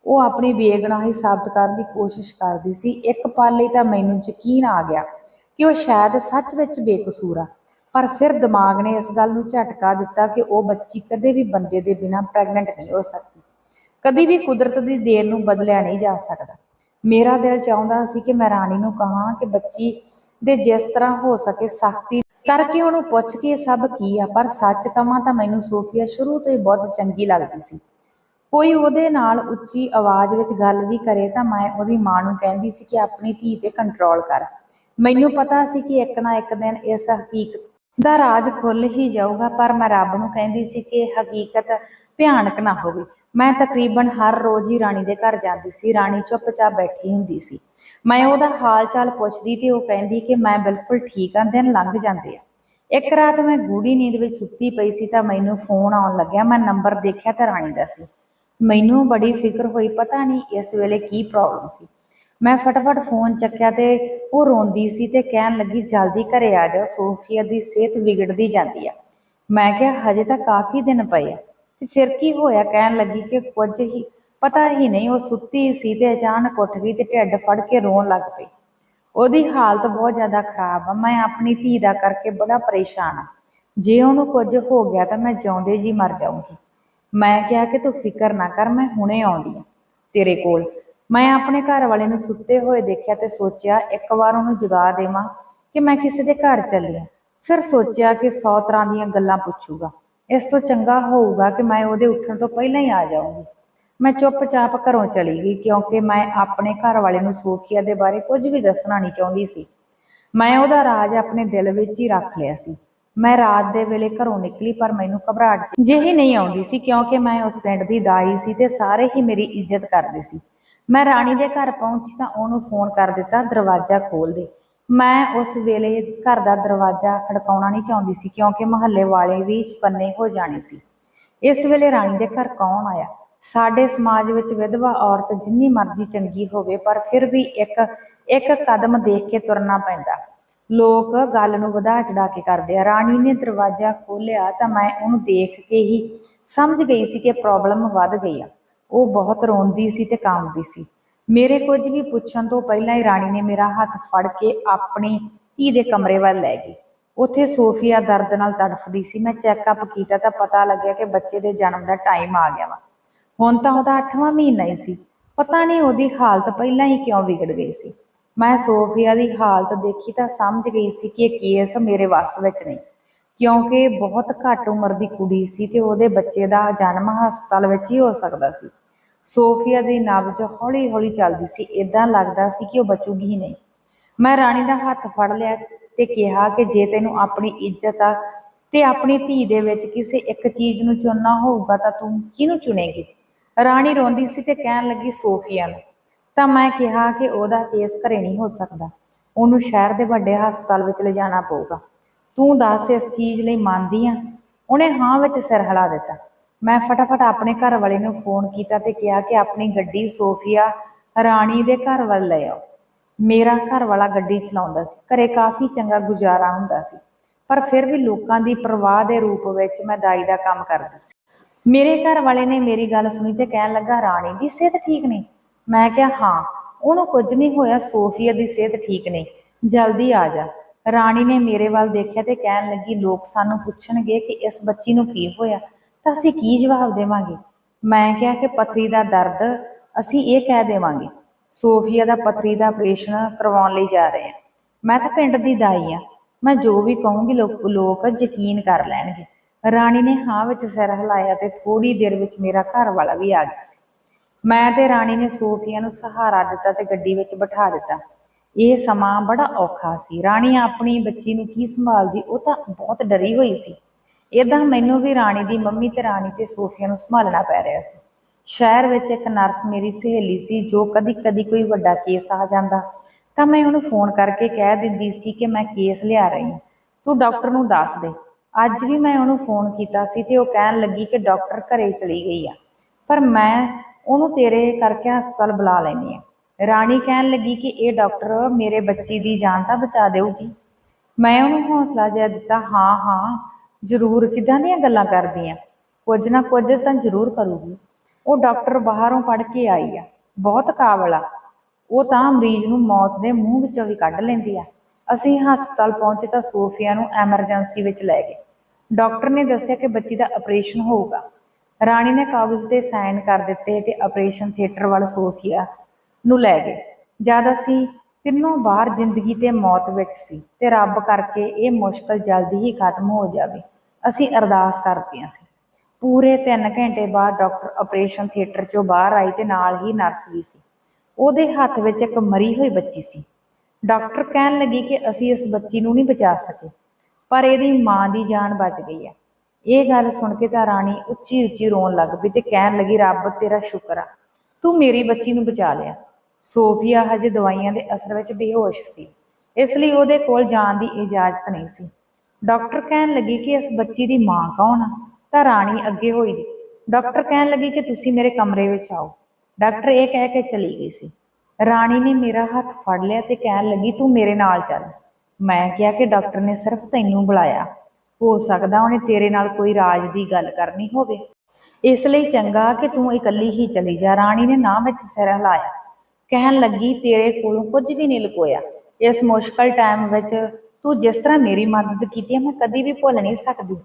ਉਹ ਆਪਣੀ ਬੇਗੁਨਾਹੀ ਸਾਬਤ ਕਰਨ ਦੀ ਕੋਸ਼ਿਸ਼ ਕਰਦੀ ਸੀ। ਇੱਕ ਪਲ ਲਈ ਤਾਂ ਮੈਨੂੰ ਯਕੀਨ ਆ ਗਿਆ ਕਿ ਉਹ ਸ਼ਾਇਦ ਸੱਚ ਵਿੱਚ ਬੇਕਸੂਰ ਆ। ਪਰ ਫਿਰ ਦਿਮਾਗ ਨੇ ਇਸ ਗੱਲ ਨੂੰ ਝਟਕਾ ਦਿੱਤਾ ਕਿ ਉਹ ਬੱਚੀ ਕਦੇ ਵੀ ਬੰਦੇ ਦੇ ਬਿਨਾਂ ਪ੍ਰੈਗਨੈਂਟ ਨਹੀਂ ਹੋ ਸਕਦੀ। ਕਦੀ ਵੀ ਕੁਦਰਤ ਦੀ ਦੇਣ ਨੂੰ ਬਦਲਿਆ ਨਹੀਂ ਜਾ ਸਕਦਾ। ਮੇਰਾ ਦਿਲ ਚਾਹੁੰਦਾ ਸੀ ਕਿ ਮੈਂ ਰਾਣੀ ਨੂੰ ਕਹਾਂ ਕਿ ਬੱਚੀ ਦੇ ਜਿਸ ਤਰ੍ਹਾਂ ਹੋ ਸਕੇ ਸਖਤੀ ਕਰਕੇ ਉਹਨੂੰ ਪੁੱਛ ਕੇ ਇਹ ਸਭ ਕੀ ਆ, ਪਰ ਸੱਚ ਕਹਾਂ ਤਾਂ ਮੈਨੂੰ ਸੋਫੀਆ ਸ਼ੁਰੂ ਤੋਂ ਹੀ ਬਹੁਤ ਚੰਗੀ ਲੱਗਦੀ ਸੀ। ਕੋਈ ਉਹਦੇ ਨਾਲ ਉੱਚੀ ਆਵਾਜ਼ ਵਿੱਚ ਗੱਲ ਵੀ ਕਰੇ ਤਾਂ ਮੈਂ ਉਹਦੀ ਮਾਂ ਨੂੰ ਕਹਿੰਦੀ ਸੀ ਕਿ ਆਪਣੀ ਧੀ ਤੇ ਕੰਟਰੋਲ ਕਰ। ਮੈਨੂੰ ਪਤਾ ਸੀ ਕਿ ਇੱਕ ਨਾ ਇੱਕ ਦਿਨ ਇਸ ਹਕੀਕਤ ਦਾ ਰਾਜ ਖੁੱਲ ਹੀ ਜਾਊਗਾ, ਪਰ ਮੈਂ ਰੱਬ ਨੂੰ ਕਹਿੰਦੀ ਸੀ ਕਿ ਹਕੀਕਤ ਭਿਆਨਕ ਨਾ ਹੋਵੇ। ਮੈਂ ਤਕਰੀਬਨ ਹਰ ਰੋਜ਼ ਹੀ ਰਾਣੀ ਦੇ ਘਰ ਜਾਂਦੀ ਸੀ, ਰਾਣੀ ਚੁੱਪਚਾਪ ਬੈਠੀ ਹੁੰਦੀ ਸੀ। ਮੈਂ ਉਹਦਾ ਹਾਲ ਚਾਲ ਪੁੱਛਦੀ ਤੇ ਉਹ ਕਹਿੰਦੀ ਕਿ ਮੈਂ ਬਿਲਕੁਲ ਠੀਕ ਹਾਂ, ਦਿਨ ਲੰਘ ਜਾਂਦੇ ਆ। ਇੱਕ ਰਾਤ ਮੈਂ ਗੂੜੀ ਨੀਂਦ ਵਿੱਚ ਸੁੱਤੀ ਪਈ ਸੀ ਤਾਂ ਮੈਨੂੰ ਫੋਨ ਆਉਣ ਲੱਗਿਆ, ਮੈਂ ਨੰਬਰ ਦੇਖਿਆ ਤਾਂ ਰਾਣੀ ਦਾ ਸੀ। ਮੈਨੂੰ ਬੜੀ ਫਿਕਰ ਹੋਈ, ਪਤਾ ਨਹੀਂ ਇਸ ਵੇਲੇ ਕੀ ਪ੍ਰੋਬਲਮ ਸੀ। ਮੈਂ ਫਟਾਫਟ ਫੋਨ ਚੱਕਿਆ ਤੇ ਉਹ ਰੋਂਦੀ ਸੀ ਤੇ ਕਹਿਣ ਲੱਗੀ, ਜਲਦੀ ਘਰੇ ਆ ਜਾਓ, ਸੋਫੀਆ ਦੀ ਸਿਹਤ ਵਿਗੜਦੀ ਜਾਂਦੀ ਆ। ਮੈਂ ਕਿਹਾ, ਹਜੇ ਤਾਂ ਕਾਫੀ ਦਿਨ ਪਏ ਆ। ਤੇ ਫਿਰ ਕੀ ਹੋਇਆ, ਕਹਿਣ ਲੱਗੀ ਕਿ ਕੁਝ ਹੀ ਪਤਾ ਹੀ ਨਹੀਂ, ਉਹ ਸੁੱਤੀ ਸੀ ਤੇ ਅਚਾਨਕ ਉੱਠ ਗਈ ਤੇ ਢਿੱਡ ਫੜ ਕੇ ਰੋਣ ਲੱਗ ਪਈ। ਉਹਦੀ ਹਾਲਤ ਬਹੁਤ ਜ਼ਿਆਦਾ ਖਰਾਬ ਆ, ਮੈਂ ਆਪਣੀ ਧੀ ਦਾ ਕਰਕੇ ਬੜਾ ਪਰੇਸ਼ਾਨ ਆ। ਜੇ ਉਹਨੂੰ ਕੁਝ ਹੋ ਗਿਆ ਤਾਂ ਮੈਂ ਜਿਉਂਦੇ ਜੀ ਮਰ ਜਾਊਂਗੀ। ਮੈਂ ਕਿਹਾ ਕਿ ਤੂੰ ਫਿਕਰ ਨਾ ਕਰ, ਮੈਂ ਹੁਣੇ ਆਉਂਦੀ ਆ ਤੇਰੇ ਕੋਲ। ਮੈਂ ਆਪਣੇ ਘਰ ਵਾਲੇ ਨੂੰ ਸੁੱਤੇ ਹੋਏ ਦੇਖਿਆ ਤੇ ਸੋਚਿਆ, ਇੱਕ ਵਾਰ ਉਹਨੂੰ ਜਗਾ ਦੇਵਾਂ ਕਿ ਮੈਂ ਕਿਸੇ ਦੇ ਘਰ ਚੱਲੀ ਆਂ ਫਿਰ ਸੋਚਿਆ ਕਿ 100 ਤਰ੍ਹਾਂ ਦੀਆਂ ਗੱਲਾਂ ਪੁੱਛੂਗਾ। ਇਸ ਤੋਂ ਚੰਗਾ ਹੋਊਗਾ ਕਿ ਮੈਂ ਉਹਦੇ ਉੱਠਣ ਤੋਂ ਪਹਿਲਾਂ ਹੀ ਆ ਜਾਊਂਗੀ। ਮੈਂ ਚੁੱਪਚਾਪ ਘਰੋਂ ਚਲੀ ਗਈ ਕਿਉਂਕਿ ਮੈਂ ਆਪਣੇ ਘਰ ਵਾਲੇ ਨੂੰ ਸੋਫੀਆ ਦੇ ਬਾਰੇ ਕੁਝ ਵੀ ਦੱਸਣਾ ਨਹੀਂ ਚਾਹੁੰਦੀ ਸੀ। ਮੈਂ ਉਹਦਾ ਰਾਜ ਆਪਣੇ ਦਿਲ ਵਿੱਚ ਹੀ ਰੱਖ ਲਿਆ ਸੀ। ਮੈਂ ਰਾਤ ਦੇ ਵੇਲੇ ਘਰੋਂ ਨਿਕਲੀ ਪਰ ਮੈਨੂੰ ਘਬਰਾਹਟ ਜਿਹੀ ਨਹੀਂ ਆਉਂਦੀ ਸੀ ਕਿਉਂਕਿ ਮੈਂ ਉਸ ਪਿੰਡ ਦੀ ਦਾਈ ਸੀ ਤੇ ਸਾਰੇ ਹੀ ਮੇਰੀ ਇੱਜ਼ਤ ਕਰਦੇ ਸੀ। ਮੈਂ ਰਾਣੀ ਦੇ ਘਰ ਪਹੁੰਚੀ ਤਾਂ ਉਹਨੂੰ ਫੋਨ ਕਰ ਦਿੱਤਾ ਦਰਵਾਜ਼ਾ ਖੋਲ ਦੇ। ਮੈਂ ਉਸ ਵੇਲੇ ਘਰ ਦਾ ਦਰਵਾਜ਼ਾ ਖੜਕਾਉਣਾ ਨਹੀਂ ਚਾਹੁੰਦੀ ਸੀ ਕਿਉਂਕਿ ਮਹੱਲੇ ਵਾਲੇ ਵੀ ਚਪੰਨੇ ਹੋ ਜਾਣੇ ਸੀ। ਇਸ ਵੇਲੇ ਰਾਣੀ ਦੇ ਘਰ ਕੌਣ ਆਇਆ? ਸਾਡੇ ਸਮਾਜ ਵਿੱਚ ਵਿਧਵਾ ਔਰਤ ਜਿੰਨੀ ਮਰਜ਼ੀ ਚੰਗੀ ਹੋਵੇ, ਪਰ ਫਿਰ ਵੀ ਇੱਕ ਇੱਕ ਕਦਮ ਦੇਖ ਕੇ ਤੁਰਨਾ ਪੈਂਦਾ। ਲੋਕ ਗੱਲ ਨੂੰ ਵਧਾ ਚੜਾ ਕੇ ਕਰਦੇ ਆ। ਰਾਣੀ ਨੇ ਦਰਵਾਜ਼ਾ ਖੋਲ੍ਹਿਆ ਤਾਂ ਮੈਂ ਉਹਨੂੰ ਦੇਖ ਕੇ ਹੀ ਸਮਝ ਗਈ ਸੀ ਕਿ ਪ੍ਰੋਬਲਮ ਵੱਧ ਗਈ ਆ। ਉਹ ਬਹੁਤ ਰੋਂਦੀ ਸੀ ਤੇ ਕਾਂਬਦੀ ਸੀ। ਮੇਰੇ ਕੁਝ ਵੀ ਪੁੱਛਣ ਤੋਂ ਪਹਿਲਾਂ ਹੀ ਰਾਣੀ ਨੇ ਮੇਰਾ ਹੱਥ ਫੜ ਕੇ ਆਪਣੀ ਧੀ ਦੇ ਕਮਰੇ ਵੱਲ ਲੈ ਗਈ। ਉੱਥੇ ਸੋਫੀਆ ਦਰਦ ਨਾਲ ਤੜਫਦੀ ਸੀ। ਮੈਂ ਚੈੱਕਅਪ ਕੀਤਾ ਤਾਂ ਪਤਾ ਲੱਗਿਆ ਕਿ ਬੱਚੇ ਦੇ ਜਨਮ ਦਾ ਟਾਈਮ ਆ ਗਿਆ ਵਾ। ਹੁਣ ਤਾਂ ਉਹਦਾ 8ਵਾਂ ਮਹੀਨਾ ਹੀ ਸੀ। ਪਤਾ ਨਹੀਂ ਉਹਦੀ ਹਾਲਤ ਪਹਿਲਾਂ ਹੀ ਕਿਉਂ ਵਿਗੜ ਗਈ ਸੀ। ਮੈਂ ਸੋਫੀਆ ਦੀ ਹਾਲਤ ਦੇਖੀ ਤਾਂ ਸਮਝ ਗਈ ਸੀ ਕਿ ਇਹ ਕੇਸ ਮੇਰੇ ਵੱਸ ਵਿੱਚ ਨਹੀਂ। ਕਿਉਂਕਿ ਬਹੁਤ ਘੱਟ ਉਮਰ ਦੀ ਕੁੜੀ ਸੀ ਤੇ ਉਹਦੇ ਬੱਚੇ ਦਾ ਜਨਮ ਹਸਪਤਾਲ ਵਿੱਚ ਹੀ ਹੋ ਸਕਦਾ ਸੀ। ਸੋਫੀਆ ਦੀ ਨਬਜ਼ ਹੌਲੀ-ਹੌਲੀ ਚੱਲਦੀ ਸੀ। ਇਦਾਂ ਲੱਗਦਾ ਸੀ ਕਿ ਉਹ ਬਚੂਗੀ ਹੀ ਨਹੀਂ। ਮੈਂ ਰਾਣੀ ਦਾ ਹੱਥ ਫੜ ਲਿਆ ਤੇ ਕਿਹਾ ਕਿ ਜੇ ਤੈਨੂੰ ਆਪਣੀ ਇੱਜ਼ਤ ਆ ਤੇ ਆਪਣੀ ਧੀ ਦੇ ਵਿੱਚ ਕਿਸੇ ਇੱਕ ਚੀਜ਼ ਨੂੰ ਚੁਣਨਾ ਹੋਊਗਾ ਤਾਂ ਤੂੰ ਕਿਹਨੂੰ ਚੁਣੇਗੀ? ਰਾਣੀ ਰੋਂਦੀ ਸੀ ਤੇ ਕਹਿਣ ਲੱਗੀ, ਸੋਫੀਆ ਨੂੰ। ਤਾਂ ਮੈਂ ਕਿਹਾ ਕਿ ਉਹਦਾ ਕੇਸ ਘਰੇ ਨਹੀਂ ਹੋ ਸਕਦਾ। ਉਹਨੂੰ ਸ਼ਹਿਰ ਦੇ ਵੱਡੇ ਹਸਪਤਾਲ ਵਿੱਚ ਲਿਜਾਣਾ ਪਊਗਾ। ਤੂੰ ਦੱਸ, ਇਸ ਚੀਜ਼ ਲਈ ਮੰਨਦੀ ਆ? ਉਹਨੇ ਹਾਂ ਵਿੱਚ ਸਿਰ ਹਿਲਾ ਦਿੱਤਾ। ਮੈਂ ਫਟਾਫਟ ਆਪਣੇ ਘਰ ਵਾਲੇ ਨੂੰ ਫੋਨ ਕੀਤਾ ਤੇ ਕਿਹਾ ਕਿ ਆਪਣੀ ਗੱਡੀ ਸੋਫੀਆ ਰਾਣੀ ਦੇ ਘਰ ਵੱਲ ਲੈ ਆਓ। ਮੇਰਾ ਘਰ ਵਾਲਾ ਗੱਡੀ ਚਲਾਉਂਦਾ ਸੀ। ਘਰੇ ਕਾਫੀ ਚੰਗਾ ਗੁਜ਼ਾਰਾ ਹੁੰਦਾ ਸੀ। ਪਰ ਫਿਰ ਵੀ ਲੋਕਾਂ ਦੀ ਪਰਵਾਹ ਦੇ ਰੂਪ ਵਿੱਚ ਮੈਂ ਦਾਈ ਦਾ ਕੰਮ ਕਰਦਾ ਸੀ। ਮੇਰੇ ਘਰ ਵਾਲੇ ਨੇ ਮੇਰੀ ਗੱਲ ਸੁਣੀ ਤੇ ਕਹਿਣ ਲੱਗਾ, ਰਾਣੀ ਦੀ ਸਿਹਤ ਠੀਕ ਨਹੀਂ? ਮੈਂ ਕਿਹਾ, ਹਾਂ, ਉਹਨੂੰ ਕੁਝ ਨਹੀਂ ਹੋਇਆ, ਸੋਫੀਆ ਦੀ ਸਿਹਤ ਠੀਕ ਨਹੀਂ। ਜਲਦੀ ਆ ਜਾ। ਰਾਣੀ ਨੇ ਮੇਰੇ ਵੱਲ ਦੇਖਿਆ ਤੇ ਕਹਿਣ ਲੱਗੀ, ਲੋਕ ਸਾਨੂੰ ਪੁੱਛਣਗੇ ਕਿ ਇਸ ਬੱਚੀ ਨੂੰ ਕੀ ਹੋਇਆ, ਤਾਂ ਅਸੀਂ ਕੀ ਜਵਾਬ ਦੇਵਾਂਗੇ? ਮੈਂ ਕਿਹਾ ਕਿ ਪਥਰੀ ਦਾ ਦਰਦ ਅਸੀਂ ਇਹ ਕਹਿ ਦੇਵਾਂਗੇ, ਸੋਫੀਆ ਦਾ ਪਥਰੀ ਦਾ ਆਪਰੇਸ਼ਨ ਕਰਵਾਉਣ ਲਈ ਜਾ ਰਹੇ ਹਾਂ। ਮੈਂ ਤਾਂ ਪਿੰਡ ਦੀ ਦਾਈ ਆ ਮੈਂ ਜੋ ਵੀ ਕਹੂੰਗੀ, ਲੋਕ ਲੋਕ ਯਕੀਨ ਕਰ ਲੈਣਗੇ। ਰਾਣੀ ਨੇ ਹਾਂ ਵਿੱਚ ਸਿਰ ਹਿਲਾਇਆ ਤੇ ਥੋੜੀ ਦੇਰ ਵਿੱਚ ਮੇਰਾ ਘਰ ਵਾਲਾ ਵੀ ਆ ਗਿਆ ਸੀ। ਮੈਂ ਤੇ ਰਾਣੀ ਨੇ ਸੋਫੀਆ ਨੂੰ ਸਹਾਰਾ ਦਿੱਤਾ ਤੇ ਗੱਡੀ ਵਿੱਚ ਬਿਠਾ ਦਿੱਤਾ। ਇਹ ਸਮਾਂ ਬੜਾ ਔਖਾ ਸੀ। ਰਾਣੀ ਆਪਣੀ ਬੱਚੀ ਨੂੰ ਕੀ ਸੰਭਾਲਦੀ ਉਹ ਤਾਂ ਬਹੁਤ ਡਰੀ ਹੋਈ ਸੀ। ਇਦਾਂ ਮੈਨੂੰ ਵੀ ਰਾਣੀ ਦੀ ਮੰਮੀ ਤੇ ਰਾਣੀ ਤੇ ਸੋਫੀਆ ਨੂੰ ਸੰਭਾਲਣਾ ਪੈ ਰਿਹਾ ਸੀ। ਸ਼ਹਿਰ ਵਿੱਚ ਇੱਕ ਨਰਸ ਮੇਰੀ ਸਹੇਲੀ ਸੀ ਜੋ ਕਦੀ-ਕਦੀ ਕੋਈ ਵੱਡਾ ਕੇਸ ਆ ਜਾਂਦਾ। ਤਾਂ ਮੈਂ ਉਹਨੂੰ ਫੋਨ ਕਰਕੇ ਕਹਿ ਦਿੰਦੀ ਸੀ ਕਿ ਮੈਂ ਕੇਸ ਲਿਆ ਰਹੀ ਹਾਂ। ਤੂੰ ਡਾਕਟਰ ਨੂੰ ਦੱਸ ਦੇ। ਅੱਜ ਵੀ ਮੈਂ ਉਹਨੂੰ ਫੋਨ ਕੀਤਾ ਸੀ ਤੇ ਉਹ ਕਹਿਣ ਲੱਗੀ ਕਿ ਡਾਕਟਰ ਘਰੇ ਚਲੀ ਗਈ ਆ। ਪਰ ਮੈਂ ਉਹਨੂੰ ਤੇਰੇ ਕਰਕੇ ਹਸਪਤਾਲ ਬੁਲਾ ਲੈਣੀ ਆ। ਰਾਣੀ ਕਹਿਣ ਲੱਗੀ ਕਿ ਇਹ ਡਾਕਟਰ ਮੇਰੇ ਬੱਚੀ ਦੀ ਜਾਨ ਤਾਂ ਬਚਾ ਦੇਊਗੀ। ਮੈਂ ਉਹਨੂੰ ਹੌਸਲਾ ਜਿਹਾ ਦਿੱਤਾ, ਹਾਂ ਹਾਂ, ਜ਼ਰੂਰ ਕਿਦਾਂ ਦੀਆਂ ਗੱਲਾਂ ਕਰਦੀ ਆ? ਕੁਝ ਨਾ ਕੁਝ ਤਾਂ ਜ਼ਰੂਰ ਕਰੂਗੀ। ਉਹ ਡਾਕਟਰ ਬਾਹਰੋਂ ਪੜ ਕੇ ਆਈ ਆ। ਬਹੁਤ ਕਾਬਲ ਆ। ਉਹ ਤਾਂ ਮਰੀਜ਼ ਨੂੰ ਮੌਤ ਦੇ ਮੂੰਹ ਵਿੱਚੋਂ ਵੀ ਕੱਢ ਲੈਂਦੀ ਆ। ਅਸੀਂ ਹਸਪਤਾਲ ਪਹੁੰਚੇ ਤਾਂ ਸੋਫੀਆ ਨੂੰ ਐਮਰਜੈਂਸੀ ਵਿੱਚ ਲੈ ਗਏ। ਡਾਕਟਰ ਨੇ ਦੱਸਿਆ ਕਿ ਬੱਚੀ ਦਾ ਆਪਰੇਸ਼ਨ ਹੋਊਗਾ। ਰਾਣੀ ਨੇ ਕਾਗਜ਼ ਤੇ ਸਾਈਨ ਕਰ ਦਿੱਤੇ ਤੇ ਆਪਰੇਸ਼ਨ ਥੀਏਟਰ ਵੱਲ ਸੋਫੀਆ ਨੂੰ ਲੈ ਗਏ। ਜਦ ਅਸੀਂ ਤਿੰਨੋਂ ਬਾਹਰ ਜ਼ਿੰਦਗੀ ਤੇ ਮੌਤ ਵਿੱਚ ਸੀ ਤੇ ਰੱਬ ਕਰਕੇ ਇਹ ਮੁਸ਼ਕਲ ਜਲਦੀ ਹੀ ਖਤਮ ਹੋ ਜਾਵੇ, ਅਸੀਂ ਅਰਦਾਸ ਕਰਦੀਆਂ ਸੀ। ਪੂਰੇ 3 ਘੰਟੇ ਬਾਅਦ ਡਾਕਟਰ ਆਪਰੇਸ਼ਨ ਥੀਏਟਰ ਚੋਂ ਬਾਹਰ ਆਈ ਤੇ ਨਾਲ ਹੀ ਨਰਸ ਵੀ ਸੀ। ਉਹਦੇ ਹੱਥ ਵਿੱਚ ਇੱਕ ਮਰੀ ਹੋਈ ਬੱਚੀ ਸੀ। ਡਾਕਟਰ ਕਹਿਣ ਲੱਗੀ ਕਿ ਅਸੀਂ ਇਸ ਬੱਚੀ ਨੂੰ ਨਹੀਂ ਬਚਾ ਸਕੇ, ਪਰ ਇਹਦੀ ਮਾਂ ਦੀ ਜਾਨ ਬਚ ਗਈ ਹੈ। ਇਹ ਗੱਲ ਸੁਣ ਕੇ ਤਾਂ ਰਾਣੀ ਉੱਚੀ ਉੱਚੀ ਰੋਣ ਲੱਗ ਪਈ ਤੇ ਕਹਿਣ ਲੱਗੀ, ਰੱਬ, ਤੇਰਾ ਸ਼ੁਕਰ ਆ, ਤੂੰ ਮੇਰੀ ਬੱਚੀ ਨੂੰ ਬਚਾ ਲਿਆ। ਸੋਫੀਆ ਹਜੇ ਦਵਾਈਆਂ ਦੇ ਅਸਰ ਵਿੱਚ ਬੇਹੋਸ਼ ਸੀ, ਇਸ ਲਈ ਉਹਦੇ ਕੋਲ ਜਾਣ ਦੀ ਇਜਾਜ਼ਤ ਨਹੀਂ ਸੀ। ਡਾਕਟਰ ਕਹਿਣ ਲੱਗੀ ਕਿ ਇਸ ਬੱਚੀ ਦੀ ਮਾਂ ਕੌਣ ਆ? ਤਾਂ ਰਾਣੀ ਅੱਗੇ ਹੋਈ। ਡਾਕਟਰ ਕਹਿਣ ਲੱਗੀ ਕਿ ਤੁਸੀਂ ਮੇਰੇ ਕਮਰੇ ਵਿੱਚ ਆਓ। ਡਾਕਟਰ ਇਹ ਕਹਿ ਕੇ ਚਲੀ ਗਈ ਸੀ। ਰਾਣੀ ਨੇ ਮੇਰਾ ਹੱਥ ਫੜ ਲਿਆ ਤੇ ਕਹਿਣ ਲੱਗੀ, ਤੂੰ ਮੇਰੇ ਨਾਲ ਚੱਲ। ਮੈਂ ਕਿਹਾ ਕਿ ਡਾਕਟਰ ਨੇ ਸਿਰਫ ਤੈਨੂੰ ਬੁਲਾਇਆ। ਹੋ ਸਕਦਾ ਉਹਨੇ ਤੇਰੇ ਨਾਲ ਕੋਈ ਰਾਜ ਦੀ ਗੱਲ ਕਰਨੀ ਹੋਵੇ। ਇਸ ਲਈ ਚੰਗਾ ਕਿ ਤੂੰ ਇਕੱਲੀ ਹੀ ਚਲੀ ਜਾ। ਰਾਣੀ ਨੇ ਨਾ ਵਿੱਚ ਸਿਰ ਹਿਲਾਇਆ। ਕਹਿਣ ਲੱਗੀ, ਤੇਰੇ ਕੋਲੋਂ ਕੁਝ ਵੀ ਨਹੀਂ ਲੁਕੋਇਆ। ਇਸ ਮੁਸ਼ਕਲ ਟਾਈਮ ਵਿੱਚ ਤੂੰ ਜਿਸ ਤਰ੍ਹਾਂ ਮੇਰੀ ਮਦਦ ਕੀਤੀ ਹੈ, ਮੈਂ ਕਦੀ ਵੀ ਭੁੱਲ ਨਹੀਂ ਸਕਦੀ।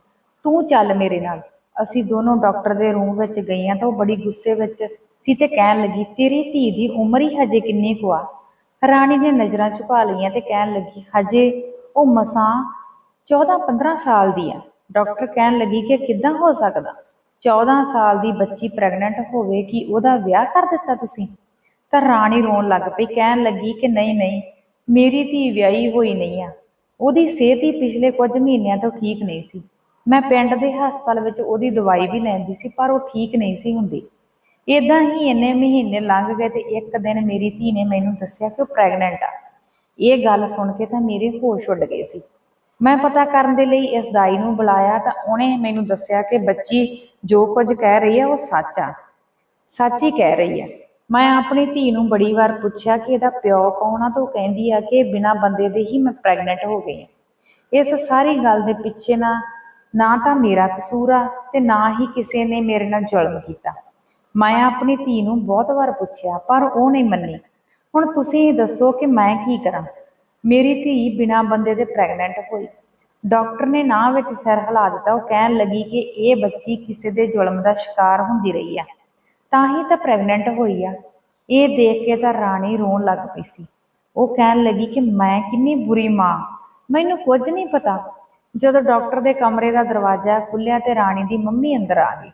ਤੂੰ ਚੱਲ ਮੇਰੇ ਨਾਲ। ਅਸੀਂ ਦੋਨੋਂ ਡਾਕਟਰ ਦੇ ਰੂਮ ਵਿੱਚ ਗਈਆਂ ਤਾਂ ਉਹ ਬੜੀ ਗੁੱਸੇ ਵਿੱਚ ਸੀ ਤੇ ਕਹਿਣ ਲੱਗੀ, ਤੇਰੀ ਧੀ ਦੀ ਉਮਰ ਹੀ ਹਜੇ ਕਿੰਨੀ ਕੁ ਆ? ਰਾਣੀ ਨੇ ਨਜ਼ਰਾਂ ਝੁਕਾ ਲਈਆਂ ਤੇ ਕਹਿਣ ਲੱਗੀ, ਹਜੇ ਉਹ ਮਸਾਂ 14-15 ਸਾਲ ਦੀ ਆ। ਡਾਕਟਰ ਕਹਿਣ ਲੱਗੀ ਕਿ ਕਿੱਦਾਂ ਹੋ ਸਕਦਾ? 14 ਸਾਲ ਦੀ ਬੱਚੀ ਪ੍ਰੈਗਨੈਂਟ ਹੋਵੇ ਕਿ ਉਹਦਾ ਵਿਆਹ ਕਰ ਦਿੱਤਾ ਤੁਸੀਂ? ਤਾਂ ਰਾਣੀ ਰੋਣ ਲੱਗ ਪਈ, ਕਹਿਣ ਲੱਗੀ ਕਿ ਨਹੀਂ ਨਹੀਂ, ਮੇਰੀ ਧੀ ਵਿਆਹੀ ਹੋਈ ਨਹੀਂ ਆ। ਉਹਦੀ ਸਿਹਤ ਹੀ ਪਿਛਲੇ ਕੁਝ ਮਹੀਨਿਆਂ ਤੋਂ ਠੀਕ ਨਹੀਂ ਸੀ। ਮੈਂ ਪਿੰਡ ਦੇ ਹਸਪਤਾਲ ਵਿੱਚ ਉਹਦੀ ਦਵਾਈ ਵੀ ਲੈਂਦੀ ਸੀ, ਪਰ ਉਹ ਠੀਕ ਨਹੀਂ ਸੀ ਹੁੰਦੀ। ਇਦਾਂ ਹੀ ਇੰਨੇ ਮਹੀਨੇ ਲੰਘ ਗਏ ਤੇ ਇੱਕ ਦਿਨ ਮੇਰੀ ਧੀ ਨੇ ਮੈਨੂੰ ਦੱਸਿਆ ਕਿ ਉਹ ਪ੍ਰੈਗਨੈਂਟ ਆ। ਇਹ ਗੱਲ ਸੁਣ ਕੇ ਤਾਂ ਮੇਰੇ ਹੋਸ਼ ਉੱਡ ਗਏ ਸੀ। ਮੈਂ ਪਤਾ ਕਰਨ ਦੇ ਲਈ ਇਸ ਦਾਈ ਨੂੰ ਬੁਲਾਇਆ ਤਾਂ ਉਹਨੇ ਮੈਨੂੰ ਦੱਸਿਆ ਕਿ ਬੱਚੀ ਜੋ ਕੁਝ ਕਹਿ ਰਹੀ ਹੈ ਉਹ ਸੱਚ ਆ। ਸੱਚ ਹੀ ਕਹਿ ਰਹੀ ਹੈ ਮੈਂ ਆਪਣੀ ਧੀ ਨੂੰ ਬੜੀ ਵਾਰ ਪੁੱਛਿਆ ਕਿ ਇਹਦਾ ਪਿਓ ਕੌਣ ਆ ਤਾਂ ਉਹ ਕਹਿੰਦੀ ਆ ਕਿ ਬਿਨਾ ਬੰਦੇ ਦੇ ਹੀ ਮੈਂ ਪ੍ਰੈਗਨੈਂਟ ਹੋ ਗਈ ਹਾਂ ਇਸ ਸਾਰੀ ਗੱਲ ਦੇ ਪਿੱਛੇ ਨਾ ਨਾ ਤਾਂ ਮੇਰਾ ਕਸੂਰ ਆ ਤੇ ਨਾ ਹੀ ਕਿਸੇ ਨੇ ਮੇਰੇ ਨਾਲ ਜ਼ੁਲਮ ਕੀਤਾ। ਮੈਂ ਆਪਣੀ ਧੀ ਨੂੰ ਬਹੁਤ ਵਾਰ ਪੁੱਛਿਆ, ਪਰ ਉਹ ਨਹੀਂ ਮੰਨੀ। ਹੁਣ ਤੁਸੀਂ ਇਹ ਦੱਸੋ ਕਿ ਮੈਂ ਕੀ ਕਰਾਂ? ਮੇਰੀ ਧੀ ਬਿਨਾਂ ਬੰਦੇ ਦੇ ਪ੍ਰੈਗਨੈਂਟ ਹੋਈ। ਡਾਕਟਰ ਨੇ ਨਾ ਵਿੱਚ ਸਿਰ ਹਿਲਾ ਦਿੱਤਾ। ਉਹ ਕਹਿਣ ਲੱਗੀ ਕਿ ਇਹ ਬੱਚੀ ਕਿਸੇ ਦੇ ਜ਼ੁਲਮ ਦਾ ਸ਼ਿਕਾਰ ਹੁੰਦੀ ਰਹੀ ਆ। ਤਾਂ ਹੀ ਤਾਂ ਪ੍ਰੈਗਨੈਂਟ ਹੋਈ ਆ। ਇਹ ਦੇਖ ਕੇ ਤਾਂ ਰਾਣੀ ਰੋਣ ਲੱਗ ਪਈ ਸੀ। ਉਹ ਕਹਿਣ ਲੱਗੀ ਕਿ ਮੈਂ ਕਿੰਨੀ ਬੁਰੀ ਮਾਂ। ਮੈਨੂੰ ਕੁਝ ਨਹੀਂ ਪਤਾ। ਜਦੋਂ ਡਾਕਟਰ ਦੇ ਕਮਰੇ ਦਾ ਦਰਵਾਜ਼ਾ ਖੁੱਲਿਆ ਤੇ ਰਾਣੀ ਦੀ ਮੰਮੀ ਅੰਦਰ ਆ ਗਈ।